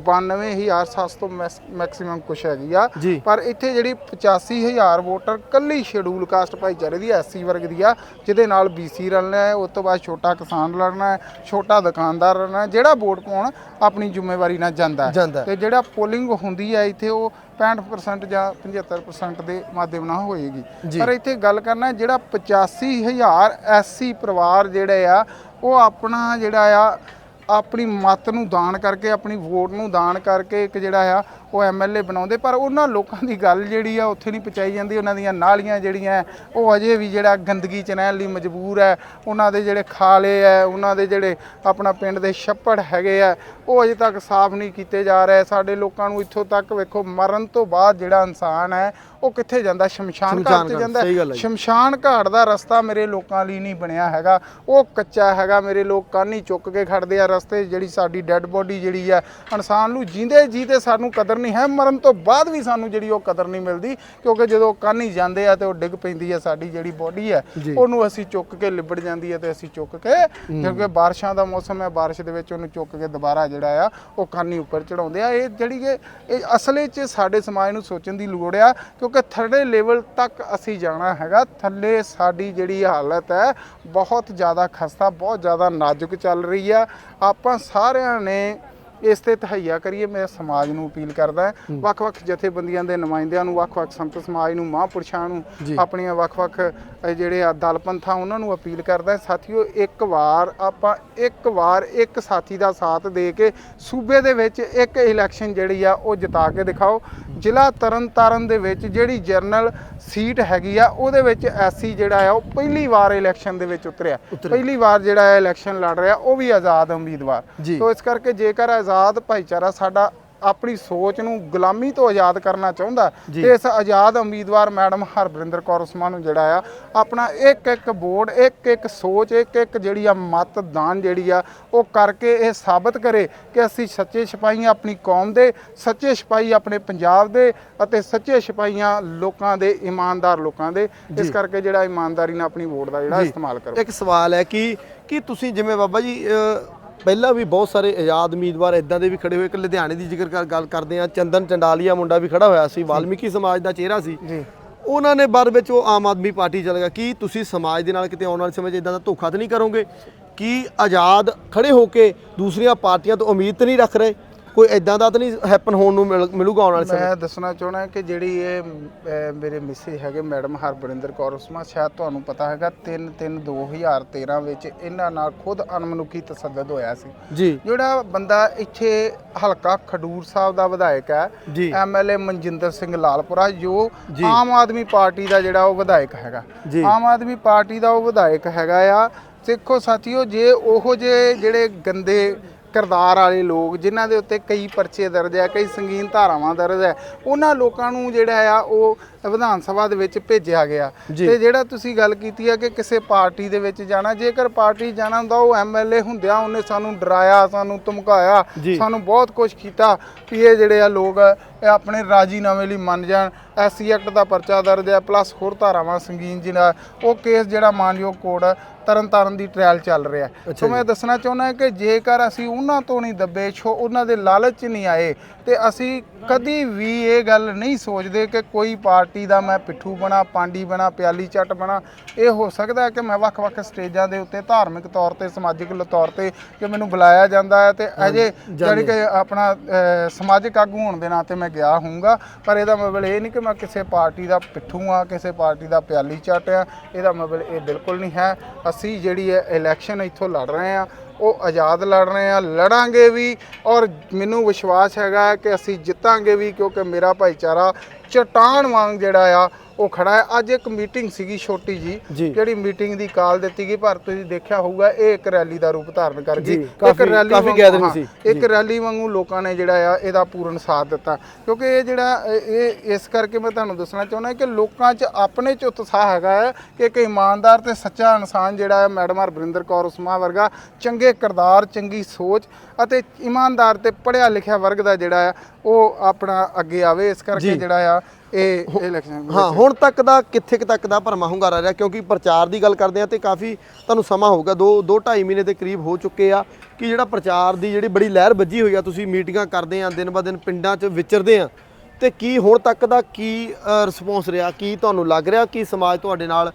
92700 ਤੋਂ ਮੈਕਸਿਮਮ ਕੁਛ ਹੈਗੀ ਆ ਜੀ। ਪਰ ਇੱਥੇ ਜਿਹੜੀ 85000 ਵੋਟਰ ਕੱਲੀ ਸ਼ਡਿਊਲ ਕਾਸਟ ਭਾਈਚਾਰੇ ਦੀ ਐਸਸੀ ਵਰਗ ਦੀ ਆ ਜਿਹਦੇ ਨਾਲ ਬੀਸੀ ਰਲਣਾ ਹੈ ਉਸ ਤੋਂ ਬਾਅਦ ਛੋਟਾ ਕਿਸਾਨ ਲੜਨਾ ਹੈ ਛੋਟਾ ਦੁਕਾਨਦਾਰ ਲੜਨਾ ਹੈ ਜਿਹੜਾ ਵੋਟ ਪਾਉਣ ਆਪਣੀ ਜ਼ਿੰਮੇਵਾਰੀ ਨਾਲ ਜਾਂਦਾ ਹੈ। ਜਾਂਦਾ। ਤੇ ਜਿਹੜਾ ਪੋਲਿੰਗ ਹੁੰਦੀ ਹੈ ਇੱਥੇ ਉਹ 65% ਜਾਂ 75% ਦੇ ਮਾਧਿਅਮ ਨਾਲ ਹੋਏਗੀ। ਪਰ ਇੱਥੇ ਗੱਲ ਕਰਨਾ ਜਿਹੜਾ 85000 ਐਸਸੀ ਪਰਿਵਾਰ ਜਿਹੜੇ ਆ ਉਹ ਆਪਣਾ ਜਿਹੜਾ ਆ ਆਪਣੀ ਮਤ ਨੂੰ ਦਾਨ ਕਰਕੇ ਆਪਣੀ ਵੋਟ ਨੂੰ ਦਾਨ ਕਰਕੇ ਇੱਕ ਜਿਹੜਾ ਆ ਉਹ ਐਮਐਲਏ ਬਣਾਉਂਦੇ ਪਰ ਉਹਨਾਂ ਲੋਕਾਂ ਦੀ ਗੱਲ ਜਿਹੜੀ ਆ ਉੱਥੇ ਨਹੀਂ ਪਹੁੰਚਾਈ ਜਾਂਦੀ। ਉਹਨਾਂ ਦੀਆਂ ਨਾਲੀਆਂ ਜਿਹੜੀਆਂ ਉਹ ਅਜੇ ਵੀ ਜਿਹੜਾ ਗੰਦਗੀ ਚ ਰਹਿਣ ਲਈ ਮਜਬੂਰ ਹੈ ਉਹਨਾਂ ਦੇ ਜਿਹੜੇ ਖਾਲੇ ਹੈ ਉਹਨਾਂ ਦੇ ਜਿਹੜੇ ਆਪਣਾ ਪਿੰਡ ਦੇ ਛੱਪੜ ਹੈਗੇ ਆ ਉਹ ਅਜੇ ਤੱਕ ਸਾਫ਼ ਨਹੀਂ ਕੀਤੇ ਜਾ ਰਹੇ। ਸਾਡੇ ਲੋਕਾਂ ਨੂੰ ਇੱਥੋਂ ਤੱਕ ਵੇਖੋ ਮਰਨ ਤੋਂ ਬਾਅਦ ਜਿਹੜਾ ਇਨਸਾਨ ਹੈ ਉਹ ਕਿੱਥੇ ਜਾਂਦਾ? ਸ਼ਮਸ਼ਾਨ ਘਾਟ ਤੇ ਜਾਂਦਾ। ਸ਼ਮਸ਼ਾਨ ਘਾਟ ਦਾ ਰਸਤਾ ਮੇਰੇ ਲੋਕਾਂ ਲਈ ਨਹੀਂ ਬਣਿਆ ਹੈਗਾ। ਉਹ ਕੱਚਾ ਹੈਗਾ ਮੇਰੇ ਲੋਕ ਕਾਨੀ ਚੁੱਕ ਕੇ ਖੜਦੇ ਆ ਰਸਤੇ ਜਿਹੜੀ ਸਾਡੀ ਡੈੱਡ ਬੋਡੀ ਜਿਹੜੀ ਆ ਇਨਸਾਨ ਨੂੰ ਜਿੰਦੇ ਜੀ ਤੇ ਸਾਨੂੰ ਕਦਰ ਨਹੀਂ ਹੈ। ਮਰਨ ਤੋਂ ਬਾਅਦ ਵੀ ਸਾਨੂੰ ਜਿਹੜੀ ਉਹ ਕਦਰ ਨਹੀਂ ਮਿਲਦੀ ਕਿਉਂਕਿ ਜਦੋਂ ਕਾਨੀ ਜਾਂਦੇ ਆ ਤੇ ਉਹ ਡਿੱਗ ਪੈਂਦੀ ਆ ਸਾਡੀ ਜਿਹੜੀ ਬੋਡੀ ਹੈ ਉਹਨੂੰ ਅਸੀਂ ਚੁੱਕ ਕੇ ਲਿਬੜ ਜਾਂਦੀ ਹੈ ਤੇ ਅਸੀਂ ਚੁੱਕ ਕੇ ਕਿਉਂਕਿ ਬਾਰਿਸ਼ਾਂ ਦਾ ਮੌਸਮ ਹੈ ਬਾਰਿਸ਼ ਦੇ ਵਿੱਚ ਉਹਨੂੰ ਚੁੱਕ ਕੇ ਦੁਬਾਰਾ ਜਿਹੜਾ ਆ ਉਹ ਕਾਨੀ ਉੱਪਰ ਚੜਾਉਂਦੇ ਆ। ਇਹ ਜਿਹੜੀ ਕਿ ਇਹ ਅਸਲੇ 'ਚ ਸਾਡੇ ਸਮਾਜ ਨੂੰ ਸੋਚਣ ਦੀ ਲੋੜ ਆ ਕਿਉਂਕਿ ਥਰਡੇ ਲੈਵਲ ਤੱਕ ਅਸੀਂ ਜਾਣਾ ਹੈਗਾ। ਥੱਲੇ ਸਾਡੀ ਜਿਹੜੀ ਹਾਲਤ ਹੈ ਬਹੁਤ ਜ਼ਿਆਦਾ ਖਸਤਾ ਬਹੁਤ ਜ਼ਿਆਦਾ ਨਾਜ਼ੁਕ ਚੱਲ ਰਹੀ ਆ। ਆਪਾਂ ਸਾਰਿਆਂ ਨੇ ਇਸ ਤੇ ਤਹਈਆ ਕਰੀਏ ਮੈਂ ਸਮਾਜ ਨੂੰ ਅਪੀਲ ਕਰਦਾ ਵੱਖ-ਵੱਖ ਜਥੇਬੰਦੀਆਂ ਦੇ ਨੁਮਾਇੰਦਿਆਂ ਨੂੰ ਵੱਖ-ਵੱਖ ਸੰਤ ਸਮਾਜ ਨੂੰ ਮਹਾਂਪੁਰਸ਼ਾਂ ਨੂੰ ਆਪਣੀਆਂ ਵੱਖ-ਵੱਖ ਜਿਹੜੇ ਆ ਦਲ ਪੰਥਾਂ ਉਹਨਾਂ ਨੂੰ ਅਪੀਲ ਕਰਦਾ ਸਾਥੀਓ ਇੱਕ ਵਾਰ ਆਪਾਂ ਇੱਕ ਵਾਰ ਇੱਕ ਸਾਥੀ ਦਾ ਸਾਥ ਦੇ ਕੇ ਸੂਬੇ ਦੇ ਵਿੱਚ ਇੱਕ ਇਲੈਕਸ਼ਨ ਜਿਹੜੀ ਆ ਉਹ ਜਿਤਾ ਕੇ ਦਿਖਾਓ। ਜ਼ਿਲ੍ਹਾ ਤਰਨਤਾਰਨ ਦੇ ਵਿੱਚ ਜਿਹੜੀ ਜਰਨਲ ਸੀਟ ਹੈਗੀ ਆ ਉਹਦੇ ਵਿੱਚ ਐਸਸੀ ਜਿਹੜਾ ਆ ਉਹ ਪਹਿਲੀ ਵਾਰ ਇਲੈਕਸ਼ਨ ਦੇ ਵਿੱਚ ਉਤਰਿਆ। ਪਹਿਲੀ ਵਾਰ ਜਿਹੜਾ ਹੈ ਇਲੈਕਸ਼ਨ ਲੜ ਰਿਹਾ ਉਹ ਵੀ ਆਜ਼ਾਦ ਉਮੀਦਵਾਰ। ਸੋ ਇਸ ਕਰਕੇ ਜੇਕਰ ਆਜ਼ਾਦ ਭਾਈਚਾਰਾ ਸਾਡਾ ਆਪਣੀ ਸੋਚ ਨੂੰ ਗੁਲਾਮੀ ਤੋਂ ਆਜ਼ਾਦ ਕਰਨਾ ਚਾਹੁੰਦਾ ਤੇ ਇਸ ਆਜ਼ਾਦ ਉਮੀਦਵਾਰ ਮੈਡਮ ਹਰਬਰਿੰਦਰ ਕੌਰ ਉਸਮਾ ਨੂੰ ਜਿਹੜਾ ਆ ਆਪਣਾ ਇੱਕ ਇੱਕ ਵੋਟ ਇੱਕ ਇੱਕ ਸੋਚ ਇੱਕ ਇੱਕ ਜਿਹੜੀ ਆ ਮਤਦਾਨ ਜਿਹੜੀ ਆ ਉਹ ਕਰਕੇ ਇਹ ਸਾਬਤ ਕਰੇ ਕਿ ਅਸੀਂ ਸੱਚੇ ਸਿਪਾਹੀ ਆਪਣੀ ਕੌਮ ਦੇ ਸੱਚੇ ਸਿਪਾਹੀ ਆਪਣੇ ਪੰਜਾਬ ਦੇ ਅਤੇ ਸੱਚੇ ਸਿਪਾਹੀਆਂ ਲੋਕਾਂ ਦੇ ਇਮਾਨਦਾਰ ਲੋਕਾਂ ਦੇ। ਇਸ ਕਰਕੇ ਜਿਹੜਾ ਇਮਾਨਦਾਰੀ ਨਾਲ ਆਪਣੀ ਵੋਟ ਦਾ ਜਿਹੜਾ। ਇਸਤੇਮਾਲ ਕਰੋ। ਇੱਕ ਸਵਾਲ ਹੈ ਕਿ ਕਿ ਤੁਸੀਂ ਜਿਵੇਂ ਬਾਬਾ ਜੀ ਪਹਿਲਾਂ ਵੀ ਬਹੁਤ ਸਾਰੇ ਆਜ਼ਾਦ ਉਮੀਦਵਾਰ ਇਦਾਂ ਦੇ ਵੀ ਖੜੇ ਹੋਏ ਇੱਕ ਲੁਧਿਆਣੇ ਦੀ ਜ਼ਿਕਰ ਕਰ- ਗੱਲ ਕਰਦੇ ਆ ਚੰਦਨ ਚੰਡਾਲੀਆ ਮੁੰਡਾ ਵੀ ਖੜਾ ਹੋਇਆ ਸੀ ਵਾਲਮੀਕੀ ਸਮਾਜ ਦਾ ਚਿਹਰਾ ਸੀ। ਜੀ। ਉਹਨਾਂ ਨੇ ਬਾਅਦ ਵਿੱਚ ਉਹ ਆਮ ਆਦਮੀ ਪਾਰਟੀ ਚਲ ਗਿਆ। ਕੀ ਤੁਸੀਂ ਸਮਾਜ ਦੇ ਨਾਲ ਕਿਤੇ ਆਉਣ ਵਾਲੇ ਸਮੇਂ 'ਚ ਇਦਾਂ ਦਾ ਧੋਖਾ ਤਾਂ ਨਹੀਂ ਕਰੋਗੇ? ਕੀ ਆਜ਼ਾਦ ਖੜੇ ਹੋ ਕੇ ਦੂਸਰੀਆਂ ਪਾਰਟੀਆਂ ਤੋਂ ਉਮੀਦ ਤਾਂ ਨਹੀਂ ਰੱਖ ਰਹੇ? ਕੋਈ ਇਦਾਂ ਦਾ ਤਾਂ ਨਹੀਂ ਹੈਪਨ ਹੋਣ ਨੂੰ ਮਿਲ- ਮਿਲੂਗਾ ਆਉਣ ਵਾਲੇ ਸਮੇਂ? ਮੈਂ ਦੱਸਣਾ ਚਾਹਣਾ ਕਿ ਜਿਹੜੀ ਇਹ ਅਹ, ਮੇਰੇ ਮਿਸੇ ਹੈਗੇ ਮੈਡਮ ਹਰਬਰਿੰਦਰ ਕੌਰ ਉਸਮਾ ਸ਼ਾਇਦ ਤੁਹਾਨੂੰ ਪਤਾ ਹੈਗਾ 3 3 2013 ਵਿੱਚ ਇਹਨਾਂ ਨਾਲ ਖੁਦ ਅਨਮਨੁੱਖੀ ਤਸੱਦਦ ਹੋਇਆ ਸੀ ਜੀ ਜਿਹੜਾ ਬੰਦਾ ਇੱਥੇ ਹਲਕਾ ਖਡੂਰ ਸਾਹਿਬ ਦਾ ਵਿਧਾਇਕ ਹੈ ਜੀ। ਐਮਐਲਏ ਮਨਜਿੰਦਰ ਸਿੰਘ ਲਾਲਪੁਰਾ ਜੋ ਜੀ। ਆਮ ਆਦਮੀ ਪਾਰਟੀ ਦਾ ਜਿਹੜਾ ਉਹ ਵਿਧਾਇਕ ਹੈਗਾ ਜੀ। ਆਮ ਆਦਮੀ ਪਾਰਟੀ ਦਾ ਉਹ ਵਿਧਾਇਕ ਹੈਗਾ ਆ ਦੇਖੋ ਸਾਥੀਓ ਜੇ ਉਹੋ ਜਿਹੇ ਜਿਹੜੇ ਗੰਦੇ ਕਿਰਦਾਰ ਵਾਲੇ ਲੋਕ, ਜਿਨ੍ਹਾਂ ਦੇ ਉੱਤੇ ਕਈ ਪਰਚੇ ਦਰਜ ਹੈ ਕਈ ਸੰਗੀਨ ਧਾਰਾਵਾਂ ਦਰਜ ਹੈ ਉਹਨਾਂ ਲੋਕਾਂ ਨੂੰ ਜਿਹੜਾ ਆ ਉਹ ਵਿਧਾਨ ਸਭਾ ਦੇ ਵਿੱਚ ਭੇਜਿਆ ਗਿਆ ਜੀ। ਤੇ ਜਿਹੜਾ ਤੁਸੀਂ ਗੱਲ ਕੀਤੀ ਹੈ ਕਿ ਕਿਸੇ ਪਾਰਟੀ ਦੇ ਵਿੱਚ ਜਾਣਾ ਜੇਕਰ ਪਾਰਟੀ ਜਾਣਾ ਹੁੰਦਾ ਉਹ ਐਮਐਲਏ ਹੁੰਦਿਆਂ ਉਹਨੇ ਸਾਨੂੰ ਡਰਾਇਆ ਸਾਨੂੰ ਧਮਕਾਇਆ ਜੀ। ਸਾਨੂੰ ਬਹੁਤ ਕੁਝ ਕੀਤਾ ਵੀ ਇਹ ਜਿਹੜੇ ਆ ਲੋਕ ਇਹ ਆਪਣੇ ਰਾਜੀਨਾਮੇ ਲਈ ਮੰਨ ਜਾਣ ਐਸਸੀ ਐਕਟ ਦਾ ਪਰਚਾ ਦਰਜ ਹੈ ਪਲੱਸ ਹੋਰ ਧਾਰਾਵਾਂ ਸੰਗੀਨ ਜਿਹੜਾ ਉਹ ਕੇਸ ਜਿਹੜਾ ਮਾਨਯੋਗ ਕੋਰਟ ਤਰਨ ਤਾਰਨ ਦੀ ਟ੍ਰਾਇਲ ਚੱਲ ਰਿਹਾ ਹੈ। ਸੋ ਮੈਂ ਦੱਸਣਾ ਚਾਹੁੰਦਾ ਕਿ ਜੇਕਰ ਅਸੀਂ ਉਹਨਾਂ ਤੋਂ ਨਹੀਂ ਦੱਬੇ ਛੋ ਉਹਨਾਂ ਦੇ ਲਾਲਚ 'ਚ ਨਹੀਂ ਆਏ ਤੇ ਅਸੀਂ ਕਦੀ ਵੀ ਇਹ ਗੱਲ ਨਹੀਂ ਸੋਚਦੇ ਕਿ ਕੋਈ ਪਾਰਟੀ ਦਾ ਮੈਂ ਪਿੱਠੂ ਬਣਾ ਪਾਂਡੀ ਬਣਾ ਪਿਆਲੀ ਚੱਟ ਬਣਾ। ਇਹ ਹੋ ਸਕਦਾ ਕਿ ਮੈਂ ਵੱਖ-ਵੱਖ ਸਟੇਜਾਂ ਦੇ ਉੱਤੇ ਧਾਰਮਿਕ ਤੌਰ ਤੇ ਸਮਾਜਿਕ ਤੌਰ ਤੇ ਕਿ ਮੈਨੂੰ ਬੁਲਾਇਆ ਜਾਂਦਾ ਹੈ ਤੇ ਅਜੇ ਜਾਣੀ ਕਿ ਆਪਣਾ ਸਮਾਜਿਕ ਆਗੂ ਹੋਣ ਦੇ ਨਾਤੇ ਮੈਂ ਗਿਆ ਹੋਊਗਾ। ਪਰ ਇਹਦਾ ਮਤਲਬ ਇਹ ਨਹੀਂ ਕਿ ਮੈਂ ਕਿਸੇ ਪਾਰਟੀ ਦਾ ਪਿੱਠੂ ਆ ਕਿਸੇ ਪਾਰਟੀ ਦਾ ਪਿਆਲੀ ਚੱਟ ਆ ਇਹਦਾ ਮਤਲਬ ਇਹ ਬਿਲਕੁਲ ਨਹੀਂ ਹੈ। ਅਸੀਂ ਜਿਹੜੀ ਹੈ ਇਲੈਕਸ਼ਨ ਇੱਥੋਂ ਲੜ ਰਹੇ ਆ ਉਹ ਆਜ਼ਾਦ ਲੜ ਰਹੇ ਆ, ਲੜਾਂਗੇ ਵੀ ਔਰ ਮੈਨੂੰ ਵਿਸ਼ਵਾਸ ਹੈਗਾ ਕਿ ਅਸੀਂ ਜਿੱਤਾਂਗੇ ਵੀ ਕਿਉਂਕਿ ਮੇਰਾ ਭਾਈਚਾਰਾ ਚਟਾਨ ਵਾਂਗ ਜਿਹੜਾ ਆ ਉਹ ਖੜਾ ਹੈ ਅੱਜ ਇੱਕ ਮੀਟਿੰਗ ਸੀਗੀ ਛੋਟੀ ਜੀ। ਜਿਹੜੀ ਮੀਟਿੰਗ ਦੀ ਕਾਲ ਦਿੱਤੀ ਗਈ ਪਰ ਤੁਸੀਂ ਦੇਖਿਆ ਹੋਊਗਾ ਇਹ ਇੱਕ ਰੈਲੀ ਦਾ ਰੂਪ ਧਾਰਨ ਕਰ ਗਈ ਜੀ, ਕਾਫੀ- ਕਾਫੀ ਹਾਂ, ਸੀ। ਇੱਕ ਰੈਲੀ ਵਾਂਗੂ ਲੋਕਾਂ ਨੇ ਜਿਹੜਾ ਆ ਇਹਦਾ ਪੂਰਨ ਸਾਥ ਦਿੱਤਾ ਕਿਉਂਕਿ ਇਹ ਜਿਹੜਾ ਇਹ ਇਸ ਕਰਕੇ ਮੈਂ ਤੁਹਾਨੂੰ ਦੱਸਣਾ ਚਾਹੁੰਦਾ ਕਿ ਲੋਕਾਂ 'ਚ ਆਪਣੇ 'ਚ ਉਤਸ਼ਾਹ ਹੈਗਾ ਹੈ ਕਿ ਇੱਕ ਇਮਾਨਦਾਰ ਤੇ ਸੱਚਾ ਇਨਸਾਨ ਜਿਹੜਾ ਹੈ ਮੈਡਮ ਹਰਬਰਿੰਦਰ ਕੌਰ ਉਸਮਾ ਵਰਗਾ ਚੰਗੇ ਕਿਰਦਾਰ ਚੰਗੀ ਸੋਚ ਅਤੇ ਇਮਾਨਦਾਰ ਤੇ ਪੜ੍ਹਿਆ ਲਿਖਿਆ ਵਰਗ ਦਾ ਜਿਹੜਾ ਆ ਉਹ ਆਪਣਾ ਅੱਗੇ ਆਵੇ ਇਸ ਕਰਕੇ। ਜਿਹੜਾ ਆ ਇਹ ਇਲੈਕਸ਼ਨ ਹਾਂ ਹੁਣ ਤੱਕ ਦਾ ਕਿੱਥੇ ਤੱਕ ਦਾ ਭਰਮਾ ਹੁੰਗਾਰਾ ਰਿਹਾ ਕਿਉਂਕਿ ਪ੍ਰਚਾਰ ਦੀ ਗੱਲ ਕਰਦੇ ਆ ਤੇ ਕਾਫੀ ਤੁਹਾਨੂੰ ਸਮਾਂ ਹੋਊਗਾ 2 2 2.5 ਮਹੀਨੇ ਦੇ ਕਰੀਬ ਹੋ ਚੁੱਕੇ ਆ ਕਿ ਜਿਹੜਾ ਪ੍ਰਚਾਰ ਦੀ ਜਿਹੜੀ ਬੜੀ ਲਹਿਰ ਵੱਜੀ ਹੋਈ ਆ ਤੁਸੀਂ ਮੀਟਿੰਗਾਂ ਕਰਦੇ ਆ ਦਿਨ ਬ ਦਿਨ ਪਿੰਡਾਂ 'ਚ ਵਿਚਰਦੇ ਆ ਤੇ ਕੀ ਹੁਣ ਤੱਕ ਦਾ ਕੀ ਰਿਸਪੌਂਸ ਰਿਹਾ ਕੀ ਤੁਹਾਨੂੰ ਲੱਗ ਰਿਹਾ ਕਿ ਸਮਾਜ ਤੁਹਾਡੇ ਨਾਲ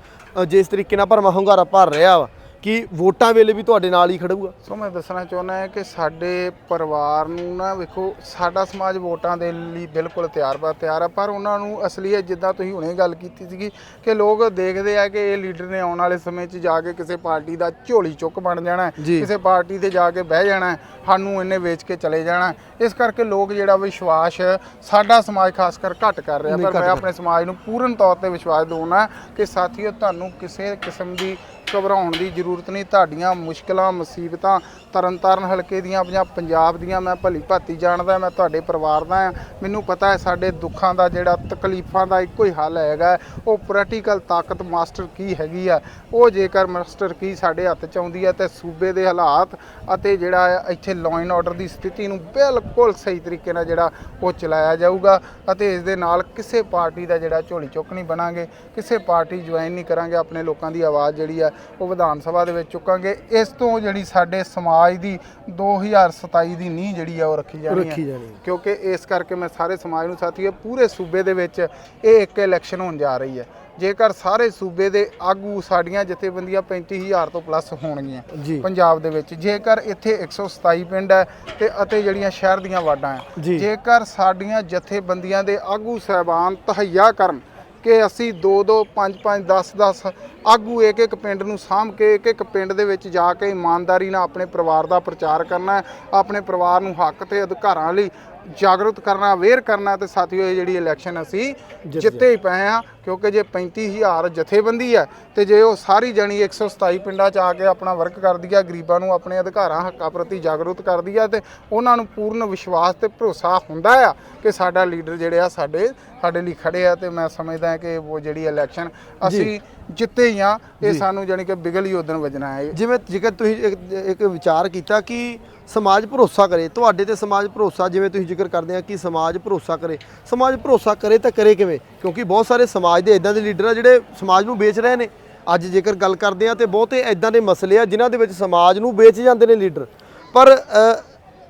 ਜਿਸ ਤਰੀਕੇ ਨਾਲ ਭਰਮਾ ਹੁੰਗਾਰਾ ਭਰ ਰਿਹਾ ਵਾ ਕਿ ਵੋਟਾਂ ਵੇਲੇ ਵੀ ਤੁਹਾਡੇ ਨਾਲ ਹੀ ਖੜੂਗਾ ਸੋ ਮੈਂ ਦੱਸਣਾ ਚਾਹੁੰਦਾ ਹਾਂ ਕਿ ਸਾਡੇ ਪਰਿਵਾਰ ਨੂੰ ਨਾ ਵੇਖੋ ਸਾਡਾ ਸਮਾਜ ਵੋਟਾਂ ਦੇ ਲਈ ਬਿਲਕੁਲ ਤਿਆਰ ਬਾ ਤਿਆਰ ਆ ਪਰ ਉਹਨਾਂ ਨੂੰ ਅਸਲੀਅਤ ਜਿੱਦਾਂ ਤੁਸੀਂ ਹੁਣੇ ਗੱਲ ਕੀਤੀ ਸੀਗੀ ਕਿ ਲੋਕ ਦੇਖਦੇ ਆ ਕਿ ਇਹ ਲੀਡਰ ਨੇ ਆਉਣ ਵਾਲੇ ਸਮੇਂ 'ਚ ਜਾ ਕੇ ਕਿਸੇ ਪਾਰਟੀ ਦਾ ਝੋਲੀ ਚੁੱਕ ਬਣ ਜਾਣਾ। ਕਿਸੇ ਪਾਰਟੀ ਤੇ ਜਾ ਕੇ ਬਹਿ ਜਾਣਾ ਸਾਨੂੰ ਇਹਨੇ ਵੇਚ ਕੇ ਚਲੇ ਜਾਣਾ। ਇਸ ਕਰਕੇ ਲੋਕ ਜਿਹੜਾ ਵਿਸ਼ਵਾਸ ਸਾਡਾ ਸਮਾਜ ਖਾਸ ਕਰ ਘੱਟ ਕਰ ਰਿਹਾ ਪਰ ਮੈਂ ਆਪਣੇ ਸਮਾਜ ਨੂੰ ਪੂਰਨ ਤੌਰ ਤੇ ਵਿਸ਼ਵਾਸ ਦਿਵਾਉਣਾ ਕਿ ਸਾਥੀਓ ਤੁਹਾਨੂੰ ਕਿਸੇ ਕਿਸਮ ਦੀ ਘਬਰਾਉਣ ਦੀ ਜ਼ਰੂਰਤ ਨਹੀਂ। ਤੁਹਾਡੀਆਂ ਮੁਸ਼ਕਲਾਂ, ਮੁਸੀਬਤਾਂ ਤਰਨਤਾਰਨ ਹਲਕੇ ਦੀਆਂ, ਜਾਂ ਪੰਜਾਬ ਦੀਆਂ, ਮੈਂ ਭਲੀ ਭਾਤੀ ਜਾਣਦਾ, ਮੈਂ ਤੁਹਾਡੇ ਪਰਿਵਾਰ ਦਾ ਹਾਂ। ਮੈਨੂੰ ਪਤਾ ਹੈ ਸਾਡੇ ਦੁੱਖਾਂ ਦਾ ਜਿਹੜਾ, ਤਕਲੀਫਾਂ ਦਾ ਇੱਕੋ ਹੀ ਹੱਲ ਹੈਗਾ। ਉਹ ਪ੍ਰੈਕਟੀਕਲ ਤਾਕਤ ਮਾਸਟਰ ਕੀ ਹੈਗੀ ਆ? ਉਹ ਜੇਕਰ ਮਾਸਟਰ ਕੀ ਸਾਡੇ ਹੱਥ ਚ ਆਉਂਦੀ ਹੈ ਤੇ ਸੂਬੇ ਦੇ ਹਾਲਾਤ ਅਤੇ ਜਿਹੜਾ ਇੱਥੇ ਲਾਅ ਐਂਡ ਆਰਡਰ ਦੀ ਸਥਿਤੀ ਨੂੰ ਬਿਲਕੁਲ ਸਹੀ ਤਰੀਕੇ ਨਾਲ ਜਿਹੜਾ ਉਹ ਚਲਾਇਆ ਜਾਊਗਾ ਅਤੇ ਇਸ ਦੇ ਨਾਲ ਕਿਸੇ ਪਾਰਟੀ ਦਾ ਜਿਹੜਾ ਝੋਲੀ ਚੁੱਕ ਨਹੀਂ ਬਣਾਂਗੇ, ਕਿਸੇ ਪਾਰਟੀ ਜੁਆਇਨ ਨਹੀਂ ਕਰਾਂਗੇ, ਆਪਣੇ ਲੋਕਾਂ ਦੀ ਆਵਾਜ਼ ਜਿਹੜੀ ਆ ਉਹ ਵਿਧਾਨ ਸਭਾ ਦੇ ਵਿੱਚ ਚੁੱਕਾਂਗੇ ਇਸ ਤੋਂ ਜਿਹੜੀ ਸਾਡੇ ਸਮਾਜ ਦੀ 2027 ਦੀ ਨੀਂਹ ਜਿਹੜੀ ਆ ਉਹ ਰੱਖੀ ਜਾਣੀ ਰੱਖੀ ਹੈ ਜਾਣੀ ਹੈ। ਕਿਉਂਕਿ ਇਸ ਕਰਕੇ ਮੈਂ ਸਾਰੇ ਸਮਾਜ ਨੂੰ ਸਾਥੀਓ ਪੂਰੇ ਸੂਬੇ ਦੇ ਵਿੱਚ ਇਹ ਇੱਕ ਇਲੈਕਸ਼ਨ ਹੋਣ ਜਾ ਰਹੀ ਹੈ ਜੇਕਰ ਸਾਰੇ ਸੂਬੇ ਦੇ ਆਗੂ ਸਾਡੀਆਂ ਜਥੇਬੰਦੀਆਂ 35000 ਤੋਂ ਪਲੱਸ ਹੋਣਗੀਆਂ ਜੀ। ਪੰਜਾਬ ਦੇ ਵਿੱਚ ਜੇਕਰ ਇੱਥੇ 127 ਪਿੰਡ ਹੈ ਤੇ ਅਤੇ ਜਿਹੜੀਆਂ ਸ਼ਹਿਰ ਦੀਆਂ ਵਾਰਡਾਂ ਹੈ ਜੀ। ਜੇਕਰ ਸਾਡੀਆਂ ਜਥੇਬੰਦੀਆਂ ਦੇ ਆਗੂ ਸਹਿਬਾਨ ਤਹਈਆ ਕਰਨ ਕਿ ਅਸੀਂ 2 2 5 5 10 10 ਆਗੂ ਇੱਕ ਇੱਕ ਪਿੰਡ ਨੂੰ ਸਾਂਭ ਕੇ, ਇੱਕ ਇੱਕ ਪਿੰਡ ਦੇ ਵਿੱਚ ਜਾ ਕੇ ਇਮਾਨਦਾਰੀ ਨਾਲ ਆਪਣੇ ਪਰਿਵਾਰ ਦਾ ਪ੍ਰਚਾਰ ਕਰਨਾ ਹੈ, ਆਪਣੇ ਪਰਿਵਾਰ ਨੂੰ ਹੱਕ ਤੇ ਅਧਿਕਾਰਾਂ ਲਈ ਜਾਗਰੂਕ ਕਰਨਾ ਅਵੇਅਰ ਕਰਨਾ ਤੇ ਸਾਥੀਓ ਇਹ ਜਿਹੜੀ ਇਲੈਕਸ਼ਨ ਅਸੀਂ ਜਿੱਤੇ ਹੀ ਪਏ ਆ ਕਿਉਂਕਿ ਜੇ 35000 ਜਥੇਬੰਦੀ ਹੈ ਤੇ ਜੇ ਉਹ ਸਾਰੀ ਜਣੀ 127 ਪਿੰਡਾਂ 'ਚ ਆ ਕੇ ਆਪਣਾ ਵਰਕ ਕਰਦੀ ਆ ਗਰੀਬਾਂ ਨੂੰ ਆਪਣੇ ਅਧਿਕਾਰਾਂ ਹੱਕਾਂ ਪ੍ਰਤੀ ਜਾਗਰੂਕ ਕਰਦੀ ਆ ਤੇ ਉਹਨਾਂ ਨੂੰ ਪੂਰਨ ਵਿਸ਼ਵਾਸ ਤੇ ਭਰੋਸਾ ਹੁੰਦਾ ਆ ਕਿ ਸਾਡਾ ਲੀਡਰ ਜਿਹੜੇ ਆ ਸਾਡੇ ਸਾਡੇ ਲਈ ਖੜੇ ਆ ਤੇ ਮੈਂ ਸਮਝਦਾ ਕਿ ਉਹ ਜਿਹੜੀ ਇਲੈਕਸ਼ਨ ਅਸੀਂ ਜਿੱਤੇ ਹੀ ਆ ਇਹ ਸਾਨੂੰ ਜਾਣੀ ਕਿ ਬਿਗਲ ਹੀ ਉਦਣ ਵਜਣਾ ਹੈ। ਜਿਵੇਂ ਜੇਕਰ ਤੁਸੀਂ ਇੱਕ- ਇੱਕ ਵਿਚਾਰ ਕੀਤਾ ਕਿ ਸਮਾਜ ਭਰੋਸਾ ਕਰੇ ਤੁਹਾਡੇ ਤੇ ਸਮਾਜ ਭਰੋਸਾ ਜਿਵੇਂ ਤੁਸੀਂ ਜ਼ਿਕਰ ਕਰਦੇ ਆ ਕਿ ਸਮਾਜ ਭਰੋਸਾ ਕਰੇ। ਸਮਾਜ ਭਰੋਸਾ ਕਰੇ ਤਾਂ ਕਰੇ ਕਿਵੇਂ? ਕਿਉਂਕਿ ਬਹੁਤ ਸਾਰੇ ਸਮਾਜ ਦੇ ਇਦਾਂ ਦੇ ਲੀਡਰ ਆ ਜਿਹੜੇ ਸਮਾਜ ਨੂੰ ਵੇਚ ਰਹੇ ਨੇ। ਅੱਜ ਜੇਕਰ ਗੱਲ ਕਰਦੇ ਆ ਤੇ ਬਹੁਤੇ ਇਦਾਂ ਦੇ ਮਸਲੇ ਆ ਜਿਨ੍ਹਾਂ ਦੇ ਵਿੱਚ ਸਮਾਜ ਨੂੰ ਵੇਚ ਜਾਂਦੇ ਨੇ ਲੀਡਰ। ਪਰ ਅ,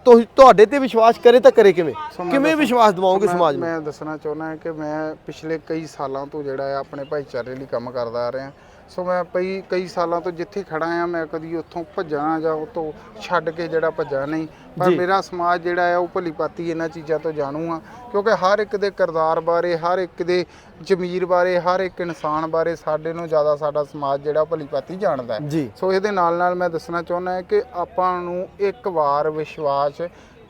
ਤੁਹ- ਤੁਹਾਡੇ ਤੇ ਵਿਸ਼ਵਾਸ ਕਰੇ ਤਾਂ ਕਰੇ ਕਿਵੇਂ? ਸੋ ਮੈਂ ਕਿਵੇਂ ਦੱਸਾਂ- ਵਿਸ਼ਵਾਸ ਦਿਵਾਓਗੇ ਮੈਂ- ਸਮਾਜ ਨੂੰ? ਮੈਂ ਦੱਸਣਾ ਚਾਹੁੰਦਾ ਹਾਂ ਕਿ ਮੈਂ ਪਿਛਲੇ ਕਈ ਸਾਲਾਂ ਤੋਂ ਜਿਹੜਾ ਆ ਆਪਣੇ ਭਾਈਚਾਰੇ ਲਈ ਕੰਮ ਕਰਦਾ ਆ ਰਿਹਾ। ਸੋ ਮੈਂ ਪਈ ਕਈ ਸਾਲਾਂ ਤੋਂ ਜਿੱਥੇ ਖੜਾ ਆ ਮੈਂ ਕਦੀ ਉੱਥੋਂ ਭੱਜਾਂ ਜਾਂ ਉਤੋਂ ਛੱਡ ਕੇ ਜਿਹੜਾ ਭੱਜਾ ਨਹੀਂ। ਪਰ। ਮੇਰਾ ਸਮਾਜ ਜਿਹੜਾ ਆ ਉਹ ਭਲੀ ਭਾਤੀ ਇਹਨਾਂ ਚੀਜ਼ਾਂ ਤੋਂ ਜਾਣੂ ਆ। ਕਿਉਂਕਿ ਹਰ ਇੱਕ ਦੇ ਕਿਰਦਾਰ ਬਾਰੇ ਹਰ ਇੱਕ ਦੇ ਜ਼ਮੀਰ ਬਾਰੇ ਹਰ ਇੱਕ ਇਨਸਾਨ ਬਾਰੇ ਸਾਡੇ ਨੂੰ ਜ਼ਿਆਦਾ ਸਾਡਾ ਸਮਾਜ ਜਿਹੜਾ ਭਲੀ ਭਾਤੀ ਜਾਣਦਾ ਹੈ। ਸੋ ਇਹਦੇ ਨਾਲ ਨਾਲ ਮੈਂ ਦੱਸਣਾ ਚਾਹੁੰਦਾ ਹਾਂ ਕਿ ਆਪਾਂ ਨੂੰ ਇੱਕ ਵਾਰ ਵਿਸ਼ਵਾਸ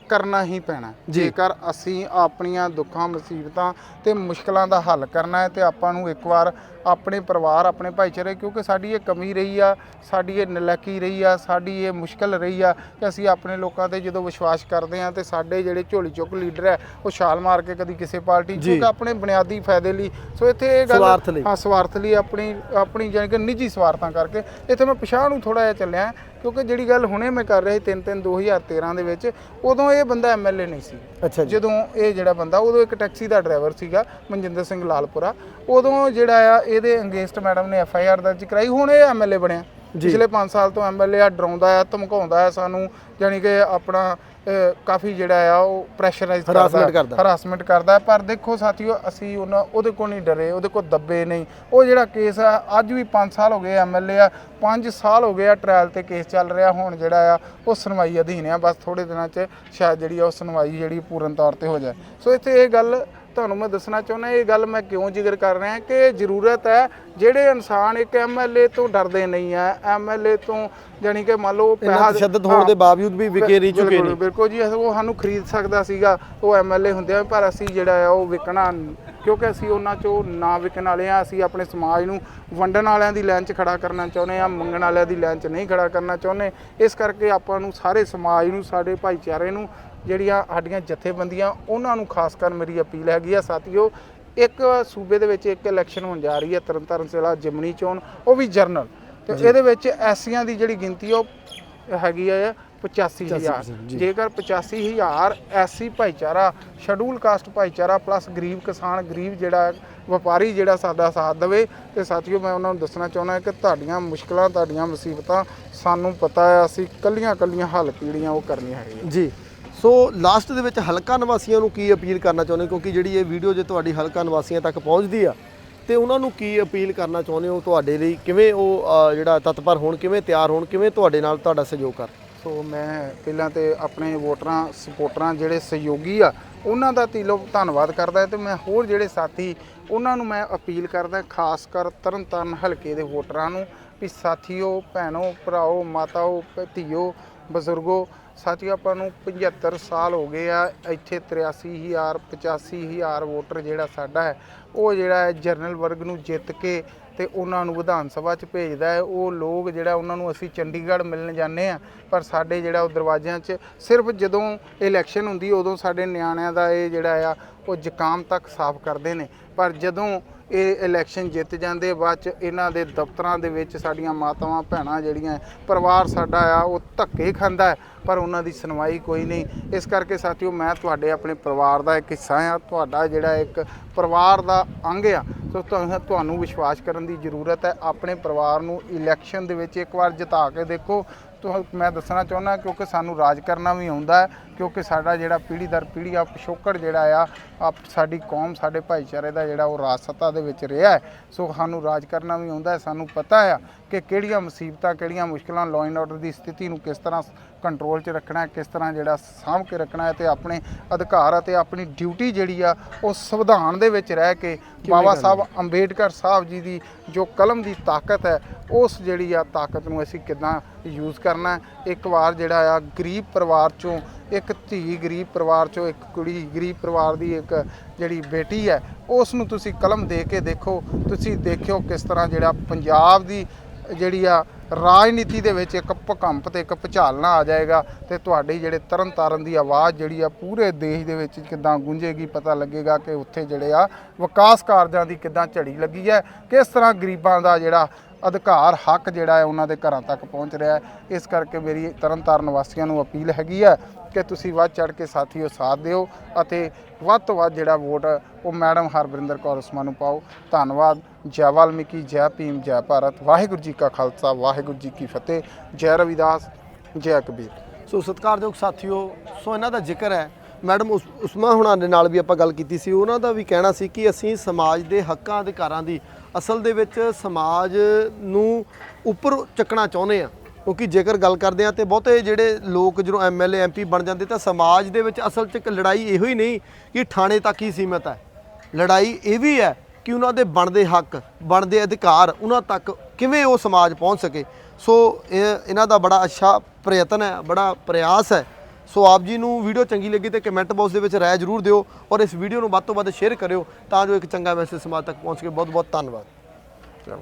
ਕਰਨਾ ਹੀ ਪੈਣਾ। ਜੇਕਰ ਅਸੀਂ ਆਪਣੀਆਂ ਦੁੱਖਾਂ ਮੁਸੀਬਤਾਂ ਤੇ ਮੁਸ਼ਕਲਾਂ ਦਾ ਹੱਲ ਕਰਨਾ ਹੈ ਤੇ ਆਪਾਂ ਨੂੰ ਇੱਕ ਵਾਰ ਆਪਣੇ ਪਰਿਵਾਰ ਆਪਣੇ ਭਾਈਚਾਰੇ ਕਿਉਂਕਿ ਸਾਡੀ ਇਹ ਕਮੀ ਰਹੀ ਆ ਸਾਡੀ ਇਹ ਨਲਾਇਕੀ ਰਹੀ ਆ ਸਾਡੀ ਇਹ ਮੁਸ਼ਕਲ ਰਹੀ ਆ ਕਿ ਅਸੀਂ ਆਪਣੇ ਲੋਕਾਂ ਤੇ ਜਦੋਂ ਵਿਸ਼ਵਾਸ ਕਰਦੇ ਆ ਤੇ ਸਾਡੇ ਜਿਹੜੇ ਝੋਲੀ ਚੁੱਕ ਲੀਡਰ ਹੈ ਉਹ ਛਾਲ ਮਾਰ ਕੇ ਕਦੀ ਕਿਸੇ ਪਾਰਟੀ। ਕਿਉਂਕਿ ਆਪਣੇ ਬੁਨਿਆਦੀ ਫਾਇਦੇ ਲਈ ਸੋ ਇੱਥੇ ਇਹ ਗੱਲ ਸਵਾਰਥ ਲਈ। ਹਾਂ ਸਵਾਰਥ ਲਈ ਆਪਣੀ ਆਪਣੀ ਜਾਣੀ ਕਿ ਨਿੱਜੀ ਸਵਾਰਥਾਂ ਕਰਕੇ ਇੱਥੇ ਮੈਂ ਪਛਾਣ ਨੂੰ ਥੋੜਾ ਜਿਹਾ ਚੱਲਿਆ ਕਿਉਂਕਿ ਜਿਹੜੀ ਗੱਲ ਹੁਣੇ ਮੈਂ ਕਰ ਰਿਹਾ ਸੀ 3 3 2013 ਦੇ ਵਿੱਚ ਉਦੋਂ ਇਹ ਬੰਦਾ ਐਮਐਲਏ ਨਹੀਂ ਸੀ। ਅੱਛਾ ਜੀ। ਜਦੋਂ ਇਹ ਜਿਹੜਾ ਬੰਦਾ ਉਦੋਂ ਇੱਕ ਟੈਕਸੀ ਦਾ ਡਰਾਈਵਰ ਸੀਗਾ ਮਨਜਿੰਦਰ ਸਿੰਘ ਲਾਲਪੁਰਾ। ਉਦੋਂ ਜਿਹੜਾ ਆ ਇਹਦੇ ਅੰਗੇਸਟ ਮੈਡਮ ਨੇ ਐਫ ਆਈ ਆਰ ਦਰਜ ਕਰਾਈ ਹੁਣ ਇਹ ਐਮਐਲਏ ਬਣਿਆ। ਪਿਛਲੇ 5 ਸਾਲ ਤੋਂ ਐਮਐਲਏ ਆ ਡਰਾਉਂਦਾ ਆ ਧਮਕਾਉਂਦਾ ਆ ਸਾਨੂੰ ਜਾਣੀ ਕਿ ਆਪਣਾ ਕਾਫੀ ਜਿਹੜਾ ਆ ਉਹ ਪ੍ਰੈਸ਼ਰਾਈਜ਼ ਕਰਦਾ। ਹਰਾਸਮੈਂਟ ਕਰਦਾ। ਪਰ ਦੇਖੋ ਸਾਥੀਓ ਅਸੀਂ ਉਹਨਾਂ ਉਹਦੇ ਕੋਲ ਨਹੀਂ ਡਰੇ ਉਹਦੇ ਕੋਲ ਦੱਬੇ ਨਹੀਂ। ਉਹ ਜਿਹੜਾ ਕੇਸ ਆ ਅੱਜ ਵੀ 5 ਸਾਲ ਹੋ ਗਏ ਐਮਐਲਏ ਆ। 5 ਸਾਲ ਹੋ ਗਏ ਆ ਟ੍ਰਾਇਲ ਤੇ ਕੇਸ ਚੱਲ ਰਿਹਾ। ਹੁਣ ਜਿਹੜਾ ਆ ਉਹ ਸੁਣਵਾਈ ਅਧੀਨ ਆ। ਬਸ ਥੋੜੇ ਦਿਨਾਂ 'ਚ ਸ਼ਾਇਦ ਜਿਹੜੀ ਆ ਉਹ ਸੁਣਵਾਈ ਜਿਹੜੀ ਪੂਰਨ ਤੌਰ ਤੇ ਹੋ ਜਾਏ। ਸੋ ਇੱਥੇ ਇਹ ਗੱਲ ਤੁਹਾਨੂੰ ਮੈਂ ਦੱਸਣਾ ਚਾਹੁੰਦਾ ਇਹ ਗੱਲ ਮੈਂ ਕਿਉਂ ਜ਼ਿਕਰ ਕਰ ਰਿਹਾ ਕਿ ਜ਼ਰੂਰਤ ਹੈ ਜਿਹੜੇ ਇਨਸਾਨ ਇੱਕ ਐਮਐਲਏ ਤੋਂ ਡਰਦੇ ਨਹੀਂ ਆ ਐਮਐਲਏ ਤੋਂ ਜਾਣੀ ਕਿ ਮੰਨ ਲਓ ਪੈਸਾ ਤਸ਼ੱਦਦ ਹੋਣ ਦੇ ਬਾਵਜੂਦ ਵੀ ਵਿਕੇ ਨਹੀਂ ਚੁੱਕੇ ਨੇ। ਬਿਲਕੁਲ ਜੀ ਉਹ ਸਾਨੂੰ ਖਰੀਦ ਸਕਦਾ ਸੀਗਾ ਉਹ ਐਮਐਲਏ ਹੁੰਦੇ ਆ ਪਰ ਅਸੀਂ ਜਿਹੜਾ ਆ ਉਹ ਵਿਕਣਾ ਕਿਉਂਕਿ ਅਸੀਂ ਉਹਨਾਂ ਚੋਂ ਨਾ ਵਿਕਣ ਵਾਲੇ ਆ ਅਸੀਂ ਆਪਣੇ ਸਮਾਜ ਨੂੰ ਵੰਡਣ ਵਾਲਿਆਂ ਦੀ ਲਾਈਨ 'ਚ ਖੜਾ ਕਰਨਾ ਚਾਹੁੰਦੇ ਆ ਮੰਗਣ ਵਾਲਿਆਂ ਦੀ ਲਾਈਨ 'ਚ ਨਹੀਂ ਖੜਾ ਕਰਨਾ ਚਾਹੁੰਦੇ। ਇਸ ਕਰਕੇ ਆਪਾਂ ਨੂੰ ਸਾਰੇ ਸਮਾਜ ਨੂੰ ਸਾਡੇ ਭਾਈਚਾਰੇ ਨੂੰ ਜਿਹੜੀਆਂ ਸਾਡੀਆਂ ਜਥੇਬੰਦੀਆਂ ਉਹਨਾਂ ਨੂੰ ਖਾਸ ਕਰ ਮੇਰੀ ਅਪੀਲ ਹੈਗੀ ਆ ਸਾਥੀਓ ਇੱਕ ਸੂਬੇ ਦੇ ਵਿੱਚ ਇੱਕ ਇਲੈਕਸ਼ਨ ਹੋਣ ਜਾ ਰਹੀ ਹੈ ਤਰਨਤਾਰਨ ਜ਼ਿਲ੍ਹਾ ਜਿਮਨੀ ਚੋਣ ਉਹ ਵੀ ਜਰਨਲ। ਤੇ ਇਹਦੇ ਵਿੱਚ ਐਸੀਆਂ ਦੀ ਜਿਹੜੀ ਗਿਣਤੀ ਉਹ ਹੈਗੀ ਆ 85000 ਜੀ। ਜੇਕਰ 85000 ਐਸੀ ਭਾਈਚਾਰਾ ਸ਼ਡਿਊਲ ਕਾਸਟ ਭਾਈਚਾਰਾ ਪਲੱਸ ਗਰੀਬ ਕਿਸਾਨ ਗਰੀਬ ਜਿਹੜਾ ਵਪਾਰੀ ਜਿਹੜਾ ਸਾਡਾ ਸਾਥ ਦੇਵੇ ਤੇ ਸਾਥੀਓ ਮੈਂ ਉਹਨਾਂ ਨੂੰ ਦੱਸਣਾ ਚਾਹੁੰਦਾ ਕਿ ਤੁਹਾਡੀਆਂ ਮੁਸ਼ਕਲਾਂ ਤੁਹਾਡੀਆਂ ਮੁਸੀਬਤਾਂ ਸਾਨੂੰ ਪਤਾ ਹੈ ਅਸੀਂ ਕੱਲੀਆਂ ਕੱਲੀਆਂ ਹੱਲ ਪੀੜੀਆਂ ਉਹ ਕਰਨੀਆਂ ਹੈਗੀਆਂ। ਜੀ। ਸੋ ਲਾਸਟ ਦੇ ਵਿੱਚ ਹਲਕਾ ਨਿਵਾਸੀਆਂ ਨੂੰ ਕੀ ਅਪੀਲ ਕਰਨਾ ਚਾਹੁੰਦੇ ਕਿਉਂਕਿ ਜਿਹੜੀ ਇਹ ਵੀਡੀਓ ਜੇ ਤੁਹਾਡੀ ਹਲਕਾ ਨਿਵਾਸੀਆਂ ਤੱਕ ਪਹੁੰਚਦੀ ਆ, ਤੇ ਉਹਨਾਂ ਨੂੰ ਕੀ ਅਪੀਲ ਕਰਨਾ ਚਾਹੁੰਦੇ ਹੋ ਤੁਹਾਡੇ ਲਈ? ਕਿਵੇਂ ਉਹ ਜਿਹੜਾ ਤਤਪਰ ਹੋਣ, ਕਿਵੇਂ ਤਿਆਰ ਹੋਣ, ਕਿਵੇਂ ਤੁਹਾਡੇ ਨਾਲ ਤੁਹਾਡਾ ਸਹਿਯੋਗ ਕਰ ਸੋ ਮੈਂ ਪਹਿਲਾਂ ਤੇ ਆਪਣੇ ਵੋਟਰਾਂ, ਸਪੋਰਟਰਾਂ ਜਿਹੜੇ ਸਹਿਯੋਗੀ ਆ, ਉਹਨਾਂ ਦਾ ਦਿਲੋਂ ਧੰਨਵਾਦ ਕਰਦਾ ਤੇ ਮੈਂ ਹੋਰ ਜਿਹੜੇ ਸਾਥੀ, ਉਹਨਾਂ ਨੂੰ ਮੈਂ ਅਪੀਲ ਕਰਦਾ ਖਾਸ ਕਰ ਤਰਨਤਾਰਨ ਹਲਕੇ ਦੇ ਵੋਟਰਾਂ ਨੂੰ ਵੀ ਸਾਥੀਓ, ਭੈਣੋ, ਭਰਾਓ, ਮਾਤਾਓ ਧੀਓ, ਬਜ਼ੁਰਗੋ ਸਾਥੀਓ, ਆਪਾਂ ਨੂੰ 75 ਸਾਲ ਹੋ ਗਏ ਆ, ਇੱਥੇ 83000 85000 ਵੋਟਰ ਜਿਹੜਾ ਸਾਡਾ ਹੈ, ਉਹ ਜਿਹੜਾ ਹੈ ਜਨਰਲ ਵਰਗ ਨੂੰ ਜਿੱਤ ਕੇ ਤੇ ਉਹਨਾਂ ਨੂੰ ਵਿਧਾਨ ਸਭਾ 'ਚ ਭੇਜਦਾ ਹੈ। ਉਹ ਲੋਕ ਜਿਹੜਾ ਉਹਨਾਂ ਨੂੰ ਅਸੀਂ ਚੰਡੀਗੜ੍ਹ ਮਿਲਣ ਜਾਂਦੇ ਆ ਪਰ ਸਾਡੇ ਜਿਹੜਾ ਉਹ ਦਰਵਾਜ਼ਿਆਂ 'ਚ ਸਿਰਫ ਜਦੋਂ ਇਲੈਕਸ਼ਨ ਹੁੰਦੀ ਉਦੋਂ ਸਾਡੇ ਨਿਆਣਿਆਂ ਦਾ ਇਹ ਜਿਹੜਾ ਆ, ਉਹ ਜ਼ੁਕਾਮ ਤੱਕ ਸਾਫ਼ ਕਰਦੇ ਨੇ। ਪਰ ਜਦੋਂ ਇਹ ਇਲੈਕਸ਼ਨ ਜਿੱਤ ਜਾਂਦੇ, ਬਾਅਦ ਚ ਇਹਨਾਂ ਦੇ ਦਫ਼ਤਰਾਂ ਦੇ ਵਿੱਚ ਸਾਡੀਆਂ ਮਾਤਾਵਾਂ, ਭੈਣਾਂ ਜਿਹੜੀਆਂ, ਪਰਿਵਾਰ ਸਾਡਾ ਆ, ਉਹ ਧੱਕੇ ਖਾਂਦਾ ਹੈ, ਪਰ ਉਹਨਾਂ ਦੀ ਸੁਣਵਾਈ ਕੋਈ ਨਹੀਂ। ਇਸ ਕਰਕੇ ਸਾਥੀਓ, ਮੈਂ ਤੁਹਾਡੇ ਆਪਣੇ ਪਰਿਵਾਰ ਦਾ ਇੱਕ ਹਿੱਸਾ ਆ ਤੁਹਾਡਾ ਜਿਹੜਾ ਇੱਕ ਪਰਿਵਾਰ ਦਾ ਅੰਗ ਆ ਸੋ ਤੁਹਾਨੂੰ ਤੁਹਾਨੂੰ ਵਿਸ਼ਵਾਸ ਕਰਨ ਦੀ ਜ਼ਰੂਰਤ ਹੈ। ਆਪਣੇ ਪਰਿਵਾਰ ਨੂੰ ਇਲੈਕਸ਼ਨ ਦੇ ਵਿੱਚ ਇੱਕ ਵਾਰ ਜਿਤਾ ਕੇ ਦੇਖੋ। ਤੁਹਾ ਮੈਂ ਦੱਸਣਾ ਚਾਹੁੰਦਾ ਕਿਉਂਕਿ ਸਾਨੂੰ ਰਾਜ ਕਰਨਾ ਵੀ ਆਉਂਦਾ ਹੈ। ਕਿਉਂਕਿ ਸਾਡਾ ਜਿਹੜਾ ਪੀੜ੍ਹੀ ਦਰ ਪੀੜ੍ਹੀ ਆ ਪਿਛੋਕੜ ਜਿਹੜਾ ਆ ਆਪ ਸਾਡੀ ਕੌਮ ਸਾਡੇ ਭਾਈਚਾਰੇ ਦਾ ਜਿਹੜਾ ਉਹ ਰਾਜ ਸੱਤਾ ਦੇ ਵਿੱਚ ਰਿਹਾ ਸੋ ਸਾਨੂੰ ਰਾਜ ਕਰਨਾ ਵੀ ਆਉਂਦਾ ਸਾਨੂੰ ਪਤਾ ਆ ਕਿ ਕਿਹੜੀਆਂ ਮੁਸੀਬਤਾਂ ਕਿਹੜੀਆਂ ਮੁਸ਼ਕਲਾਂ ਲਾਅ ਐਂਡ ਆਰਡਰ ਦੀ ਸਥਿਤੀ ਨੂੰ ਕਿਸ ਤਰ੍ਹਾਂ ਕੰਟਰੋਲ 'ਚ ਰੱਖਣਾ ਹੈ ਕਿਸ ਤਰ੍ਹਾਂ ਜਿਹੜਾ ਸਾਂਭ ਕੇ ਰੱਖਣਾ ਹੈ ਤੇ ਆਪਣੇ ਅਧਿਕਾਰ ਅਤੇ ਆਪਣੀ ਡਿਊਟੀ ਜਿਹੜੀ ਆ ਉਹ ਸੰਵਿਧਾਨ ਦੇ ਵਿੱਚ ਰਹਿ ਕੇ ਬਾਬਾ ਸਾਹਿਬ ਅੰਬੇਡਕਰ ਸਾਹਿਬ ਜੀ ਦੀ ਜੋ ਕਲਮ ਦੀ ਤਾਕਤ ਹੈ ਉਸ ਜਿਹੜੀ ਆ ਤਾਕਤ ਨੂੰ ਅਸੀਂ ਕਿਦਾਂ ਯੂਜ਼ ਕਰਨਾ। ਇੱਕ ਵਾਰ ਜਿਹੜਾ ਆ ਗਰੀਬ ਪਰਿਵਾਰ ਚੋਂ ਇੱਕ ਧੀ ਗਰੀਬ ਪਰਿਵਾਰ ਚੋਂ ਇੱਕ ਕੁੜੀ ਗਰੀਬ ਪਰਿਵਾਰ ਦੀ ਇੱਕ ਜਿਹੜੀ ਬੇਟੀ ਹੈ, ਉਸ ਨੂੰ ਤੁਸੀਂ ਕਲਮ ਦੇ ਕੇ ਦੇਖੋ, ਤੁਸੀਂ ਦੇਖਿਓ ਕਿਸ ਤਰ੍ਹਾਂ ਜਿਹੜਾ ਪੰਜਾਬ ਦੀ ਜਿਹੜੀ ਆ ਰਾਜਨੀਤੀ ਦੇ ਵਿੱਚ ਇੱਕ ਭਕੰਪ ਤੇ ਇੱਕ ਭੁਚਾਲਣਾ ਆ ਜਾਏਗਾ ਤੇ ਤੁਹਾਡੀ ਜਿਹੜੇ ਤਰਨ ਤਾਰਨ ਦੀ ਆਵਾਜ਼ ਜਿਹੜੀ ਆ ਪੂਰੇ ਦੇਸ਼ ਦੇ ਵਿੱਚ ਕਿਦਾਂ ਗੂੰਜੇਗੀ, ਪਤਾ ਲੱਗੇਗਾ ਕਿ ਉੱਥੇ ਜਿਹੜੇ ਆ ਵਿਕਾਸ ਕਾਰਜਾਂ ਦੀ ਕਿਦਾਂ ਝੜੀ ਲੱਗੀ ਹੈ, ਕਿਸ ਤਰ੍ਹਾਂ ਗਰੀਬਾਂ ਦਾ ਜਿਹੜਾ ਅਧਿਕਾਰ ਹੱਕ ਜਿਹੜਾ ਹੈ ਉਹਨਾਂ ਦੇ ਘਰਾਂ ਤੱਕ ਪਹੁੰਚ ਰਿਹਾ ਹੈ। ਇਸ ਕਰਕੇ ਮੇਰੀ ਤਰਨਤਾਰਨ ਵਾਸੀਆਂ ਨੂੰ ਅਪੀਲ ਹੈਗੀ ਹੈ ਕਿ ਤੁਸੀਂ ਵੱਧ ਚੜ ਕੇ ਸਾਥੀਓ ਸਾਥ ਦਿਓ ਅਤੇ ਵੱਧ ਤੋਂ ਵੱਧ ਜਿਹੜਾ ਵੋਟ ਉਹ ਮੈਡਮ ਹਰਬਰਿੰਦਰ ਕੌਰ ਉਸਮਾ ਨੂੰ ਪਾਓ। ਧੰਨਵਾਦ। ਜੈ ਵਾਲਮੀਕੀ, ਜੈ ਭੀਮ, ਜੈ ਭਾਰਤ। ਵਾਹਿਗੁਰੂ ਜੀ ਕਾ ਖਾਲਸਾ, ਵਾਹਿਗੁਰੂ ਜੀ ਕੀ ਫਤਿਹ। ਜੈ ਰਵਿਦਾਸ, ਜੈ ਕਬੀਰ। ਸੋ ਸਤਿਕਾਰਯੋਗ ਸਾਥੀਓ, ਸੋ ਇਹਨਾਂ ਦਾ ਜ਼ਿਕਰ ਹੈ ਮੈਡਮ, ਉਸ- ਉਸਮਾ ਹੁਣਾਂ ਦੇ ਨਾਲ ਵੀ ਆਪਾਂ ਗੱਲ ਕੀਤੀ ਸੀ। ਉਹਨਾਂ ਦਾ ਵੀ ਕਹਿਣਾ ਸੀ ਕਿ ਅਸੀਂ ਸਮਾਜ ਦੇ ਹੱਕਾਂ ਅਧਿਕਾਰਾਂ ਦੀ ਅਸਲ ਦੇ ਵਿੱਚ ਸਮਾਜ ਨੂੰ ਉੱਪਰ ਚੱਕਣਾ ਚਾਹੁੰਦੇ ਆ ਕਿਉਂਕਿ ਜੇਕਰ ਗੱਲ ਕਰਦੇ ਆ ਤੇ ਬਹੁਤੇ ਜਿਹੜੇ ਲੋਕ ਜਦੋਂ ਐਮਐਲਏ ਐਮਪੀ ਬਣ ਜਾਂਦੇ ਤਾਂ ਸਮਾਜ ਦੇ ਵਿੱਚ ਅਸਲ 'ਚ ਇੱਕ ਲੜਾਈ ਇਹੋ ਹੀ ਨਹੀਂ ਕਿ ਥਾਣੇ ਤੱਕ ਹੀ ਸੀਮਤ ਹੈ। ਲੜਾਈ ਇਹ ਵੀ ਹੈ ਕਿ ਉਹਨਾਂ ਦੇ ਬਣਦੇ ਹੱਕ, ਬਣਦੇ ਅਧਿਕਾਰ ਉਹਨਾਂ ਤੱਕ ਕਿਵੇਂ ਉਹ ਸਮਾਜ ਪਹੁੰਚ ਸਕੇ। ਸੋ ਇਹ ਇਹਨਾਂ ਦਾ ਬੜਾ ਅੱਛਾ ਪ੍ਰਯਤਨ ਹੈ, ਬੜਾ ਪ੍ਰਯਾਸ ਹੈ। ਸੋ ਆਪ ਜੀ ਨੂੰ ਵੀਡੀਓ ਚੰਗੀ ਲੱਗੀ ਤੇ ਕਮੈਂਟ ਬਾਕਸ ਦੇ ਵਿੱਚ ਰਾਏ ਜ਼ਰੂਰ ਦਿਓ ਔਰ ਇਸ ਵੀਡੀਓ ਨੂੰ ਵੱਧ ਤੋਂ ਵੱਧ ਸ਼ੇਅਰ ਕਰਿਓ ਤਾਂ ਜੋ ਇੱਕ ਚੰਗਾ ਮੈਸੇਜ ਸਮਾਜ ਤੱਕ ਪਹੁੰਚ ਸਕੇ। ਬਹੁਤ ਬਹੁਤ ਧੰਨਵਾਦ। ਜੈ